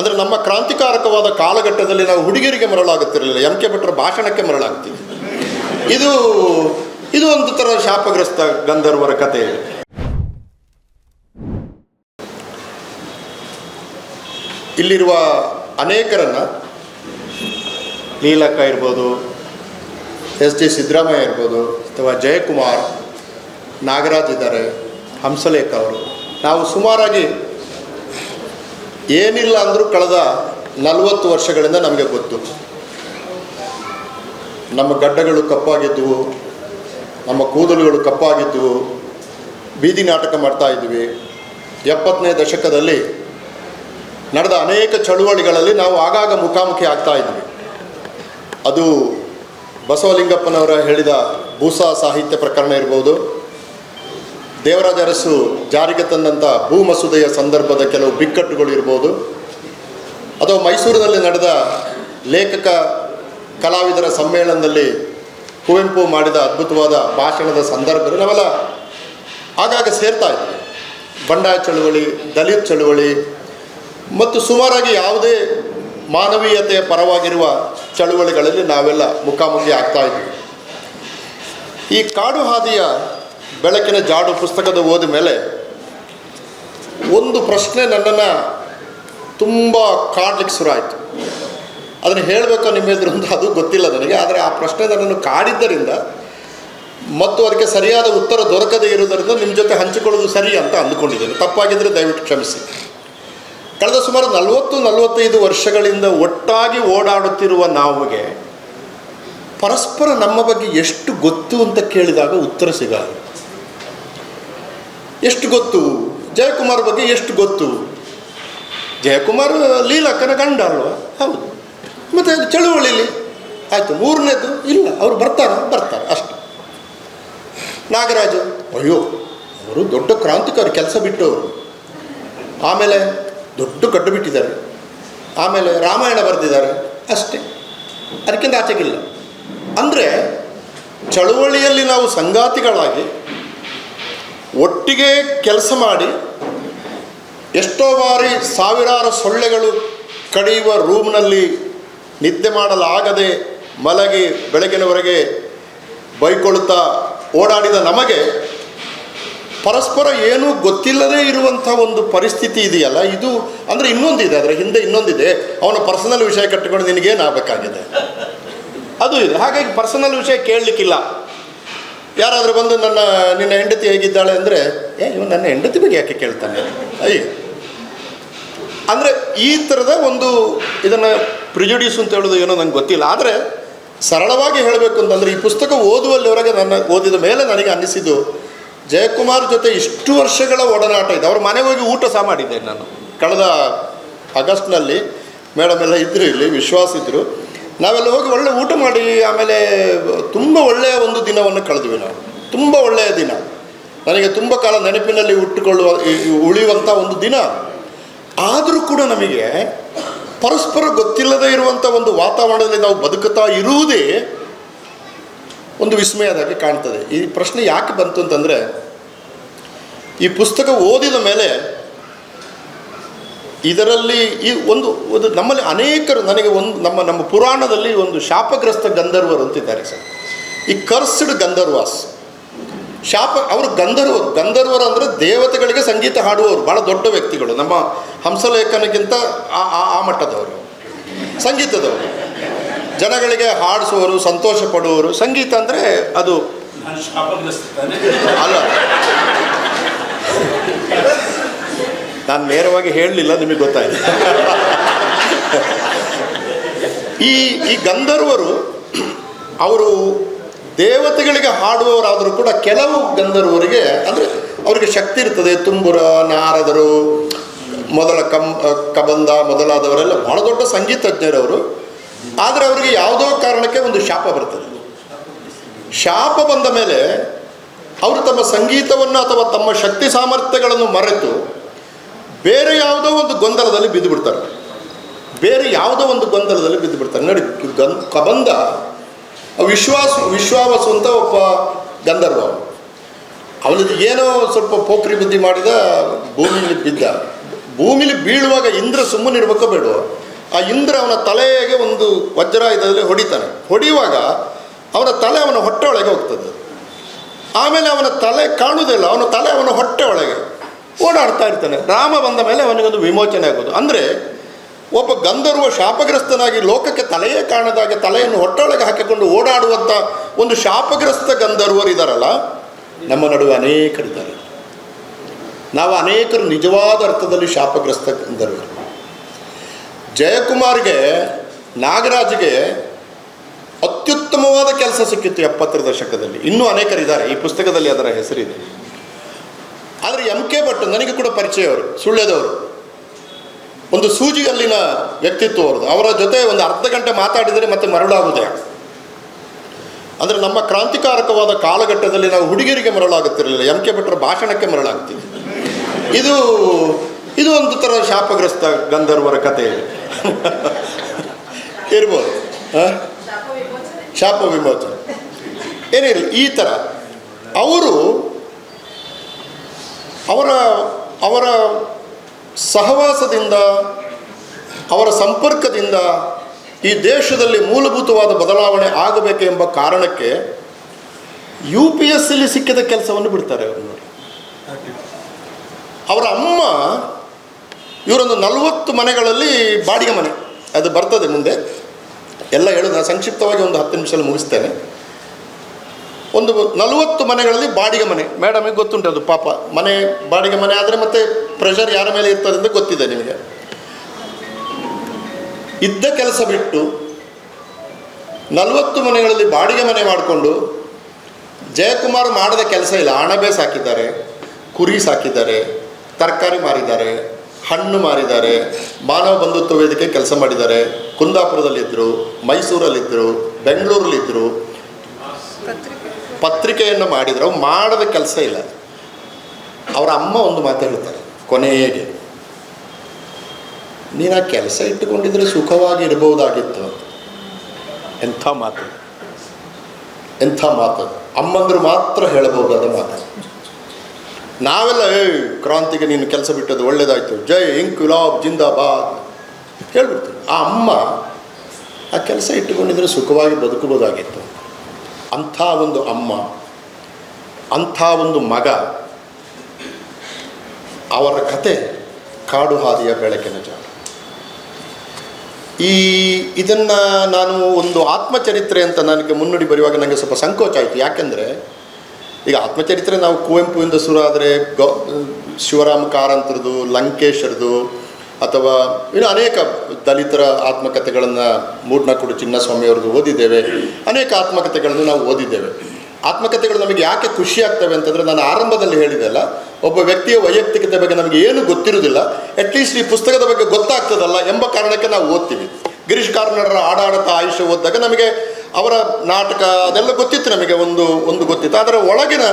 ಅಂದರೆ ನಮ್ಮ ಕ್ರಾಂತಿಕಾರಕವಾದ ಕಾಲಘಟ್ಟದಲ್ಲಿ ನಾವು ಹುಡುಗಿಯರಿಗೆ ಮರಳಾಗುತ್ತಿರಲಿಲ್ಲ. ಎಂ ಕೆ ಭಟ್ರ ಭಾಷಣಕ್ಕೆ ಮರಳಾಗ್ತೀವಿ ಇದು ಇದು ಒಂದು ಥರ ಶಾಪಗ್ರಸ್ತ ಗಂಧರ್ವರ ಕಥೆ. ಇಲ್ಲಿರುವ ಅನೇಕರನ್ನ ನೀಲಕ್ಕ ಇರ್ಬೋದು, ಎಸ್ ಡಿ ಸಿದ್ದರಾಮಯ್ಯ ಇರ್ಬೋದು, ಅಥವಾ ಜಯಕುಮಾರ್, ನಾಗರಾಜ್ ಇದ್ದಾರೆ, ಹಂಸಲೇಖ ಅವರು. ನಾವು ಸುಮಾರಾಗಿ ಏನಿಲ್ಲ ಅಂದರೂ ಕಳೆದ ನಲವತ್ತು ವರ್ಷಗಳಿಂದ ನಮಗೆ ಗೊತ್ತು. ನಮ್ಮ ಗಡ್ಡಗಳು ಕಪ್ಪಾಗಿದ್ದವು ನಮ್ಮ ಕೂದಲುಗಳು ಕಪ್ಪಾಗಿದ್ದವು ಬೀದಿ ನಾಟಕ ಮಾಡ್ತಾ ಇದ್ವಿ. ಎಪ್ಪತ್ತನೇ ದಶಕದಲ್ಲಿ ನಡೆದ ಅನೇಕ ಚಳುವಳಿಗಳಲ್ಲಿ ನಾವು ಆಗಾಗ ಮುಖಾಮುಖಿ ಆಗ್ತಾ ಇದ್ವಿ. ಅದು ಬಸವಲಿಂಗಪ್ಪನವರ ಹೇಳಿದ ಭೂಸಾ ಸಾಹಿತ್ಯ ಪ್ರಕರಣ ಇರ್ಬೋದು ದೇವರಾಜ ಅರಸು ಜಾರಿಗೆ ತಂದಂಥ ಭೂ ಮಸೂದೆಯ ಸಂದರ್ಭದ ಕೆಲವು ಬಿಕ್ಕಟ್ಟುಗಳು ಇರ್ಬೋದು. ಅಥವಾ ಮೈಸೂರಿನಲ್ಲಿ ನಡೆದ ಲೇಖಕ ಕಲಾವಿದರ ಸಮ್ಮೇಳನದಲ್ಲಿ ಕುವೆಂಪು ಮಾಡಿದ ಅದ್ಭುತವಾದ ಭಾಷಣದ ಸಂದರ್ಭದಲ್ಲಿ ನಾವೆಲ್ಲ ಆಗಾಗ ಸೇರ್ತಾ ಇದ್ವಿ. ಬಂಡಾಯ ಚಳುವಳಿ, ದಲಿತ ಚಳುವಳಿ ಮತ್ತು ಸುಮಾರಾಗಿ ಯಾವುದೇ ಮಾನವೀಯತೆಯ ಪರವಾಗಿರುವ ಚಳುವಳಿಗಳಲ್ಲಿ ನಾವೆಲ್ಲ ಮುಖಾಮುಖಿ ಆಗ್ತಾ ಇದ್ವಿ. ಈ ಕಾಡು ಹಾದಿಯ ಬೆಳಕಿನ ಜಾಡು ಪುಸ್ತಕದ ಓದ ಮೇಲೆ ಒಂದು ಪ್ರಶ್ನೆ ನನ್ನನ್ನು ತುಂಬ ಕಾಡ್ಲಿಕ್ಕೆ ಶುರು ಆಯಿತು. ಅದನ್ನು ಹೇಳಬೇಕು ನಿಮ್ಮ ಎದುರು ಅಂತ ಅದು ಗೊತ್ತಿಲ್ಲ ನನಗೆ. ಆದರೆ ಆ ಪ್ರಶ್ನೆ ನನ್ನನ್ನು ಕಾಡಿದ್ದರಿಂದ ಮತ್ತು ಅದಕ್ಕೆ ಸರಿಯಾದ ಉತ್ತರ ದೊರಕದೇ ಇರುವುದರಿಂದ ನಿಮ್ಮ ಜೊತೆ ಹಂಚಿಕೊಳ್ಳೋದು ಸರಿ ಅಂತ ಅಂದುಕೊಂಡಿದ್ದೇನೆ. ತಪ್ಪಾಗಿದ್ದರೆ ದಯವಿಟ್ಟು ಕ್ಷಮಿಸಿ. ಕಳೆದ ಸುಮಾರು ನಲವತ್ತು, ನಲವತ್ತೈದು ವರ್ಷಗಳಿಂದ ಒಟ್ಟಾಗಿ ಓಡಾಡುತ್ತಿರುವ ನಾವುಗೆ ಪರಸ್ಪರ ನಮ್ಮ ಬಗ್ಗೆ ಎಷ್ಟು ಗೊತ್ತು ಅಂತ ಕೇಳಿದಾಗ ಉತ್ತರ ಸಿಗಲ್ಲ. ಎಷ್ಟು ಗೊತ್ತು? ಜಯಕುಮಾರ್ ಬಗ್ಗೆ ಎಷ್ಟು ಗೊತ್ತು? ಜಯಕುಮಾರ್ ಲೀಲಕ್ಕನ ಗಂಡ ಅಲ್ವಾ? ಹೌದು. ಮತ್ತು ಅದು ಚಳುವಳಿಲಿ? ಆಯಿತು, ಮೂರನೇದು ಇಲ್ಲ, ಅವರು ಬರ್ತಾರ, ಬರ್ತಾರೆ, ಅಷ್ಟು. ನಾಗರಾಜು, ಅಯ್ಯೋ, ಅವರು ದೊಡ್ಡ ಕ್ರಾಂತಿಕಾರಿ ಕೆಲಸ ಬಿಟ್ಟು ಆಮೇಲೆ ದೊಡ್ಡ ಕಡ್ಡು ಬಿಟ್ಟಿದ್ದಾರೆ. ಆಮೇಲೆ ರಾಮಾಯಣ ಬರೆದಿದ್ದಾರೆ, ಅಷ್ಟೇ. ಅದಕ್ಕಿಂತ ಆಚೆಗಿಲ್ಲ. ಅಂದರೆ, ಚಳುವಳಿಯಲ್ಲಿ ನಾವು ಸಂಗಾತಿಗಳಾಗಿ ಒಟ್ಟಿಗೆ ಕೆಲಸ ಮಾಡಿ ಎಷ್ಟೋ ಬಾರಿ ಸಾವಿರಾರು ಸೊಳ್ಳೆಗಳು ಕಡಿಯುವ ರೂಮ್ನಲ್ಲಿ ನಿದ್ದೆ ಮಾಡಲಾಗದೆ ಮಲಗಿ ಬೆಳಗಿನವರೆಗೆ ಬೈಕೊಳ್ತಾ ಓಡಾಡಿದ ನಮಗೆ ಪರಸ್ಪರ ಏನೂ ಗೊತ್ತಿಲ್ಲದೇ ಇರುವಂಥ ಒಂದು ಪರಿಸ್ಥಿತಿ ಇದೆಯಲ್ಲ? ಇದು ಅಂದರೆ ಇನ್ನೊಂದಿದೆ, ಅದರ ಹಿಂದೆ ಇನ್ನೊಂದಿದೆ. ಅವನ ಪರ್ಸನಲ್ ವಿಷಯ ಕಟ್ಟಿಕೊಂಡು ನಿನಗೇನು ಆಗಬೇಕಾಗಿದೆ ಅದು ಇದೆ. ಹಾಗಾಗಿ ಪರ್ಸನಲ್ ವಿಷಯ ಕೇಳಲಿಕ್ಕಿಲ್ಲ. ಯಾರಾದರೂ ಬಂದು ನನ್ನ, ನಿನ್ನ ಹೆಂಡತಿ ಹೇಗಿದ್ದಾಳೆ ಅಂದರೆ, ಏ, ಇವನು ನನ್ನ ಹೆಂಡತಿ ಬಗ್ಗೆ ಯಾಕೆ ಕೇಳ್ತಾನೆ? ಅಯ್ಯ. ಅಂದರೆ ಈ ಥರದ ಒಂದು ಇದನ್ನು ಪ್ರಿಜುಡ್ಯೂಸ್ ಅಂತ ಹೇಳೋದು ಏನೋ ನಂಗೆ ಗೊತ್ತಿಲ್ಲ. ಆದರೆ ಸರಳವಾಗಿ ಹೇಳಬೇಕು ಅಂತಂದರೆ ಈ ಪುಸ್ತಕ ಓದುವಲ್ಲಿವರೆಗೆ ನನ್ನ, ಓದಿದ ಮೇಲೆ ನನಗೆ ಅನ್ನಿಸಿದ್ದು, ಜಯಕುಮಾರ್ ಜೊತೆ ಇಷ್ಟು ವರ್ಷಗಳ ಒಡನಾಟ ಇದೆ. ಅವ್ರ ಮನೆಗೆ ಹೋಗಿ ಊಟ ಸಹ ಮಾಡಿದ್ದೆ ನಾನು. ಕಳೆದ ಆಗಸ್ಟ್ನಲ್ಲಿ ಮೇಡಮ್ ಎಲ್ಲ ಇದ್ದರು ಇಲ್ಲಿ, ವಿಶ್ವಾಸ ಇದ್ದರು ನಾವೆಲ್ಲ ಹೋಗಿ ಒಳ್ಳೆ ಊಟ ಮಾಡಿ, ಆಮೇಲೆ ತುಂಬ ದಿನವನ್ನು ಕಳೆದ್ವಿ ನಾವು. ತುಂಬ ಒಳ್ಳೆಯ ದಿನ. ನನಗೆ ತುಂಬ ಕಾಲ ನೆನಪಿನಲ್ಲಿ ಉಟ್ಟುಕೊಳ್ಳುವ ಉಳಿಯುವಂಥ ಒಂದು ದಿನ. ಆದರೂ ಕೂಡ ನಮಗೆ ಪರಸ್ಪರ ಗೊತ್ತಿಲ್ಲದೆ ಇರುವಂಥ ಒಂದು ವಾತಾವರಣದಲ್ಲಿ ನಾವು ಬದುಕುತ್ತಾ ಇರುವುದೇ ಒಂದು ವಿಸ್ಮಯದಾಗಿ ಕಾಣ್ತದೆ. ಈ ಪ್ರಶ್ನೆ ಯಾಕೆ ಬಂತು ಅಂತಂದರೆ, ಈ ಪುಸ್ತಕ ಓದಿದ ಮೇಲೆ ಇದರಲ್ಲಿ ಈ ಒಂದು ನಮ್ಮಲ್ಲಿ ಅನೇಕರು, ನನಗೆ ಒಂದು ನಮ್ಮ ನಮ್ಮ ಪುರಾಣದಲ್ಲಿ ಒಂದು ಶಾಪಗ್ರಸ್ತ ಗಂಧರ್ವರು ಅಂತಿದ್ದಾರೆ ಸರ್. ಈ ಕರ್ಸ್ಡ್ ಗಂಧರ್ವಾಸ್. ಶಾಪ, ಅವರು ಗಂಧರ್ವ, ಗಂಧರ್ವರು ಅಂದರೆ ದೇವತೆಗಳಿಗೆ ಸಂಗೀತ ಹಾಡುವವರು ಭಾಳ ದೊಡ್ಡ ವ್ಯಕ್ತಿಗಳು. ನಮ್ಮ ಹಂಸಲೇಖನಕ್ಕಿಂತ ಆ, ಆ- ಮಟ್ಟದವರು. ಸಂಗೀತದವರು. ಜನಗಳಿಗೆ ಹಾಡಿಸುವವರು, ಸಂತೋಷ ಪಡುವವರು. ಸಂಗೀತ ಅಂದರೆ ಅದು ಅಲ್ಲ. ನಾನು ನೇರವಾಗಿ ಹೇಳಲಿಲ್ಲ, ನಿಮಗೆ ಗೊತ್ತಾಯ್ತು. ಈ ಈ ಗಂಧರ್ವರು, ಅವರು ದೇವತೆಗಳಿಗೆ ಹಾಡುವವರಾದರೂ ಕೂಡ ಕೆಲವು ಗಂಧರ್ವರಿಗೆ ಅಂದರೆ ಅವರಿಗೆ ಶಕ್ತಿ ಇರ್ತದೆ. ತುಂಬುರ, ನಾರದರು, ಮೊದಲ ಕಂ ಕಬಂದ ಮೊದಲಾದವರೆಲ್ಲ ಬಹಳ ದೊಡ್ಡ ಸಂಗೀತಜ್ಞರವರು. ಆದರೆ ಅವರಿಗೆ ಯಾವುದೋ ಕಾರಣಕ್ಕೆ ಒಂದು ಶಾಪ ಬರ್ತದೆ. ಶಾಪ ಬಂದ ಮೇಲೆ ಅವರು ತಮ್ಮ ಸಂಗೀತವನ್ನು ಅಥವಾ ತಮ್ಮ ಶಕ್ತಿ ಸಾಮರ್ಥ್ಯಗಳನ್ನು ಮರೆತು ಬೇರೆ ಯಾವುದೋ ಒಂದು ಗೊಂದಲದಲ್ಲಿ ಬಿದ್ದು ಬಿಡ್ತಾರೆ ಬೇರೆ ಯಾವುದೋ ಒಂದು ಗೊಂದಲದಲ್ಲಿ ಬಿದ್ದು ಬಿಡ್ತಾರೆ ನೋಡಿ ಕಬಂದ ವಿಶ್ವಾಸ ವಿಶ್ವಾವಸು ಅಂತ ಒಬ್ಬ ಗಂಧರ್ವ. ಅವನಿಗೆ ಏನೋ ಸ್ವಲ್ಪ ಪೋಖ್ರಿ ಬುದ್ಧಿ ಮಾಡಿದ ಭೂಮಿಯಲ್ಲಿ ಬಿದ್ದ. ಭೂಮಿಲಿ ಬೀಳುವಾಗ ಇಂದ್ರ ಸುಮ್ಮನೆ ಇರ್ಬೇಕು ಬೇಡವೋ? ಆ ಇಂದ್ರ ಅವನ ತಲೆಗೆ ಒಂದು ವಜ್ರ ಇದರಲ್ಲಿ ಹೊಡಿತಾನೆ. ಹೊಡೆಯುವಾಗ ಅವನ ತಲೆ ಅವನ ಹೊಟ್ಟೆ ಒಳಗೆ ಹೋಗ್ತದೆ. ಆಮೇಲೆ ಅವನ ತಲೆ ಕಾಣುವುದಿಲ್ಲ. ಅವನ ತಲೆ ಅವನ ಹೊಟ್ಟೆ ಒಳಗೆ ಓಡಾಡ್ತಾ ಇರ್ತಾನೆ. ರಾಮ ಬಂದ ಮೇಲೆ ಅವನಿಗೊಂದು ವಿಮೋಚನೆ ಆಗೋದು. ಅಂದರೆ ಒಬ್ಬ ಗಂಧರ್ವ ಶಾಪಗ್ರಸ್ತನಾಗಿ ಲೋಕಕ್ಕೆ ತಲೆಯೇ ಕಾಣದಾಗೆ ತಲೆಯನ್ನು ಹೊಟ್ಟೊಳಗೆ ಹಾಕಿಕೊಂಡು ಓಡಾಡುವಂಥ ಒಂದು ಶಾಪಗ್ರಸ್ತ ಗಂಧರ್ವರು ಇದ್ದಾರಲ್ಲ ನಮ್ಮ ನಡುವೆ ಅನೇಕರಿದ್ದಾರೆ. ನಾವು ಅನೇಕರು ನಿಜವಾದ ಅರ್ಥದಲ್ಲಿ ಶಾಪಗ್ರಸ್ತ ಗಂಧರ್ವರು. ಜಯಕುಮಾರ್ಗೆ, ನಾಗರಾಜ್ಗೆ ಅತ್ಯುತ್ತಮವಾದ ಕೆಲಸ ಸಿಕ್ಕಿತ್ತು ಎಪ್ಪತ್ತರ ದಶಕದಲ್ಲಿ. ಇನ್ನೂ ಅನೇಕರಿದ್ದಾರೆ, ಈ ಪುಸ್ತಕದಲ್ಲಿ ಅದರ ಹೆಸರಿದೆ. ಆದರೆ ಎಂ ಕೆ ಭಟ್, ನನಗೆ ಕೂಡ ಪರಿಚಯ ಅವರು, ಸುಳ್ಯದವರು. ಒಂದು ಸೂಜಿಯಲ್ಲಿನ ವ್ಯಕ್ತಿತ್ವ ಅವರ ಜೊತೆ ಒಂದು ಅರ್ಧ ಗಂಟೆ ಮಾತಾಡಿದರೆ ಮತ್ತೆ ಮರಳಾಗುವುದೇ ಅಂದರೆ ನಮ್ಮ ಕ್ರಾಂತಿಕಾರಕವಾದ ಕಾಲಘಟ್ಟದಲ್ಲಿ ನಾವು ಹುಡುಗಿಯರಿಗೆ ಮರಳಾಗುತ್ತಿರಲಿಲ್ಲ. ಎಂ. ಕೆ. ಭಟ್ರ ಭಾಷಣಕ್ಕೆ ಮರಳಾಗ್ತೀವಿ ಇದು ಇದು ಒಂದು ಥರ ಶಾಪಗ್ರಸ್ತ ಗಂಧರ್ವರ ಕಥೆ. ಇರ್ಬೋದು? ಶಾಪ ವಿಮೋಚನೆ. ಏನಿರಲಿ ಈ ಥರ. ಅವರು ಅವರ ಅವರ ಸಹವಾಸದಿಂದ, ಅವರ ಸಂಪರ್ಕದಿಂದ ಈ ದೇಶದಲ್ಲಿ ಮೂಲಭೂತವಾದ ಬದಲಾವಣೆ ಆಗಬೇಕೆಂಬ ಕಾರಣಕ್ಕೆ ಯು ಪಿ ಎಸ್ ಸಿಲಿ ಸಿಕ್ಕಿದ ಕೆಲಸವನ್ನು ಬಿಡ್ತಾರೆ ಅವರು ಅವರ ಅಮ್ಮ ಇವರೊಂದು ನಲವತ್ತು ಮನೆಗಳಲ್ಲಿ ಬಾಡಿಗೆ ಮನೆ, ಅದು ಬರ್ತದೆ ಮುಂದೆ. ಎಲ್ಲ ಹೇಳೋದು ಸಂಕ್ಷಿಪ್ತವಾಗಿ ಒಂದು ಹತ್ತು ನಿಮಿಷದಲ್ಲಿ ಮುಗಿಸ್ತೇನೆ. ಒಂದು ನಲವತ್ತು ಮನೆಗಳಲ್ಲಿ ಬಾಡಿಗೆ ಮನೆ. ಮೇಡಮಿಗೆ ಗೊತ್ತುಂಟು ಅದು ಪಾಪ. ಮನೆ, ಬಾಡಿಗೆ ಮನೆ ಆದರೆ ಮತ್ತೆ ಪ್ರೆಷರ್ ಯಾರ ಮೇಲೆ ಇರ್ತದೆ ಅಂತ ಗೊತ್ತಿದೆ ನಿಮಗೆ. ಇದ್ದ ಕೆಲಸ ಬಿಟ್ಟು ನಲವತ್ತು ಮನೆಗಳಲ್ಲಿ ಬಾಡಿಗೆ ಮನೆ ಮಾಡಿಕೊಂಡು ಜಯಕುಮಾರ್ ಮಾಡದ ಕೆಲಸ ಇಲ್ಲ. ಅಣಬೆ ಸಾಕಿದ್ದಾರೆ, ಕುರಿ ಸಾಕಿದ್ದಾರೆ, ತರಕಾರಿ ಮಾರಿದ್ದಾರೆ, ಹಣ್ಣು ಮಾರಿದ್ದಾರೆ, ಮಾನವ ಬಂಧುತ್ವ ವೇದಿಕೆ ಕೆಲಸ ಮಾಡಿದ್ದಾರೆ. ಕುಂದಾಪುರದಲ್ಲಿದ್ದರು ಮೈಸೂರಲ್ಲಿದ್ದರು ಬೆಂಗಳೂರಲ್ಲಿದ್ದರು ಪತ್ರಿಕೆಯನ್ನು ಮಾಡಿದರು. ಮಾಡದ ಕೆಲಸ ಇಲ್ಲ. ಅವರ ಅಮ್ಮ ಒಂದು ಮಾತು ಹೇಳ್ತಾರೆ. ಕೊನೆಗೆ ನೀನು ಆ ಕೆಲಸ ಇಟ್ಟುಕೊಂಡಿದ್ರೆ ಸುಖವಾಗಿ ಇರಬಹುದಾಗಿತ್ತು ಅಂತ ಎಂಥ ಮಾತು? ಎಂಥ ಮಾತು? ಅಮ್ಮಂದರು ಮಾತ್ರ ಹೇಳಬಹುದಾದ ಮಾತು. ನಾವೆಲ್ಲ, ಏ, ಕ್ರಾಂತಿಗೆ ನೀನು ಕೆಲಸ ಬಿಟ್ಟದ್ದು ಒಳ್ಳೇದಾಯ್ತು. ಜೈ ಇಂಕುಲಾಬ್ ಜಿಂದಾಬಾದ್. ಹೇಳ್ಬಿಡ್ತೀವಿ ಆ ಅಮ್ಮ ಆ ಕೆಲಸ ಇಟ್ಟುಕೊಂಡಿದ್ರೆ ಸುಖವಾಗಿ ಬದುಕಬಹುದಾಗಿತ್ತು. ಅಂಥ ಒಂದು ಅಮ್ಮ, ಅಂಥ ಒಂದು ಮಗ ಅವರ ಕತೆ ಕಾಡು ಹಾದಿಯ ಬೆಳಕಿನ ಜಾಲ. ಈ ಇದನ್ನು ನಾನು ಒಂದು ಆತ್ಮಚರಿತ್ರೆ ಅಂತ ನನಗೆ ಮುನ್ನುಡಿ ಬರೆಯುವಾಗ ನನಗೆ ಸ್ವಲ್ಪ ಸಂಕೋಚ ಆಯಿತು. ಯಾಕೆಂದರೆ ಈಗ ಆತ್ಮಚರಿತ್ರೆ ನಾವು ಕುವೆಂಪುವಿಂದ ಶುರು ಆದರೆ ಗೌ, ಶಿವರಾಮ ಕಾರಂತರದು, ಲಂಕೇಶರದು, ಅಥವಾ ಇನ್ನು ಅನೇಕ ದಲಿತರ ಆತ್ಮಕಥೆಗಳನ್ನು ಮೂಡ್ನಕುಡು ಚಿನ್ನಸ್ವಾಮಿಯವ್ರದ್ದು ಓದಿದ್ದೇವೆ. ಅನೇಕ ಆತ್ಮಕಥೆಗಳನ್ನು ನಾವು ಓದಿದ್ದೇವೆ. ಆತ್ಮಕಥೆಗಳು ನಮಗೆ ಯಾಕೆ ಖುಷಿ ಆಗ್ತವೆ ಅಂತಂದರೆ ನಾನು ಆರಂಭದಲ್ಲಿ ಹೇಳಿದೆಲ್ಲ ಒಬ್ಬ ವ್ಯಕ್ತಿಯ ವೈಯಕ್ತಿಕತೆ ಬಗ್ಗೆ ನಮಗೆ ಏನು ಗೊತ್ತಿರುವುದಿಲ್ಲ ಅಟ್ಲೀಸ್ಟ್ ಈ ಪುಸ್ತಕದ ಬಗ್ಗೆ ಗೊತ್ತಾಗ್ತದಲ್ಲ ಎಂಬ ಕಾರಣಕ್ಕೆ ನಾವು ಓದ್ತೀವಿ. ಗಿರೀಶ್ ಕಾರ್ನಾಡರ ಆಡಾಡತ ಆಯುಷ್ಯ ಓದಿದಾಗ ನಮಗೆ ಅವರ ನಾಟಕ ಅದೆಲ್ಲ ಗೊತ್ತಿತ್ತು ನಮಗೆ, ಒಂದು ಒಂದು ಗೊತ್ತಿತ್ತು. ಆದರೆ ಒಳಗಿನ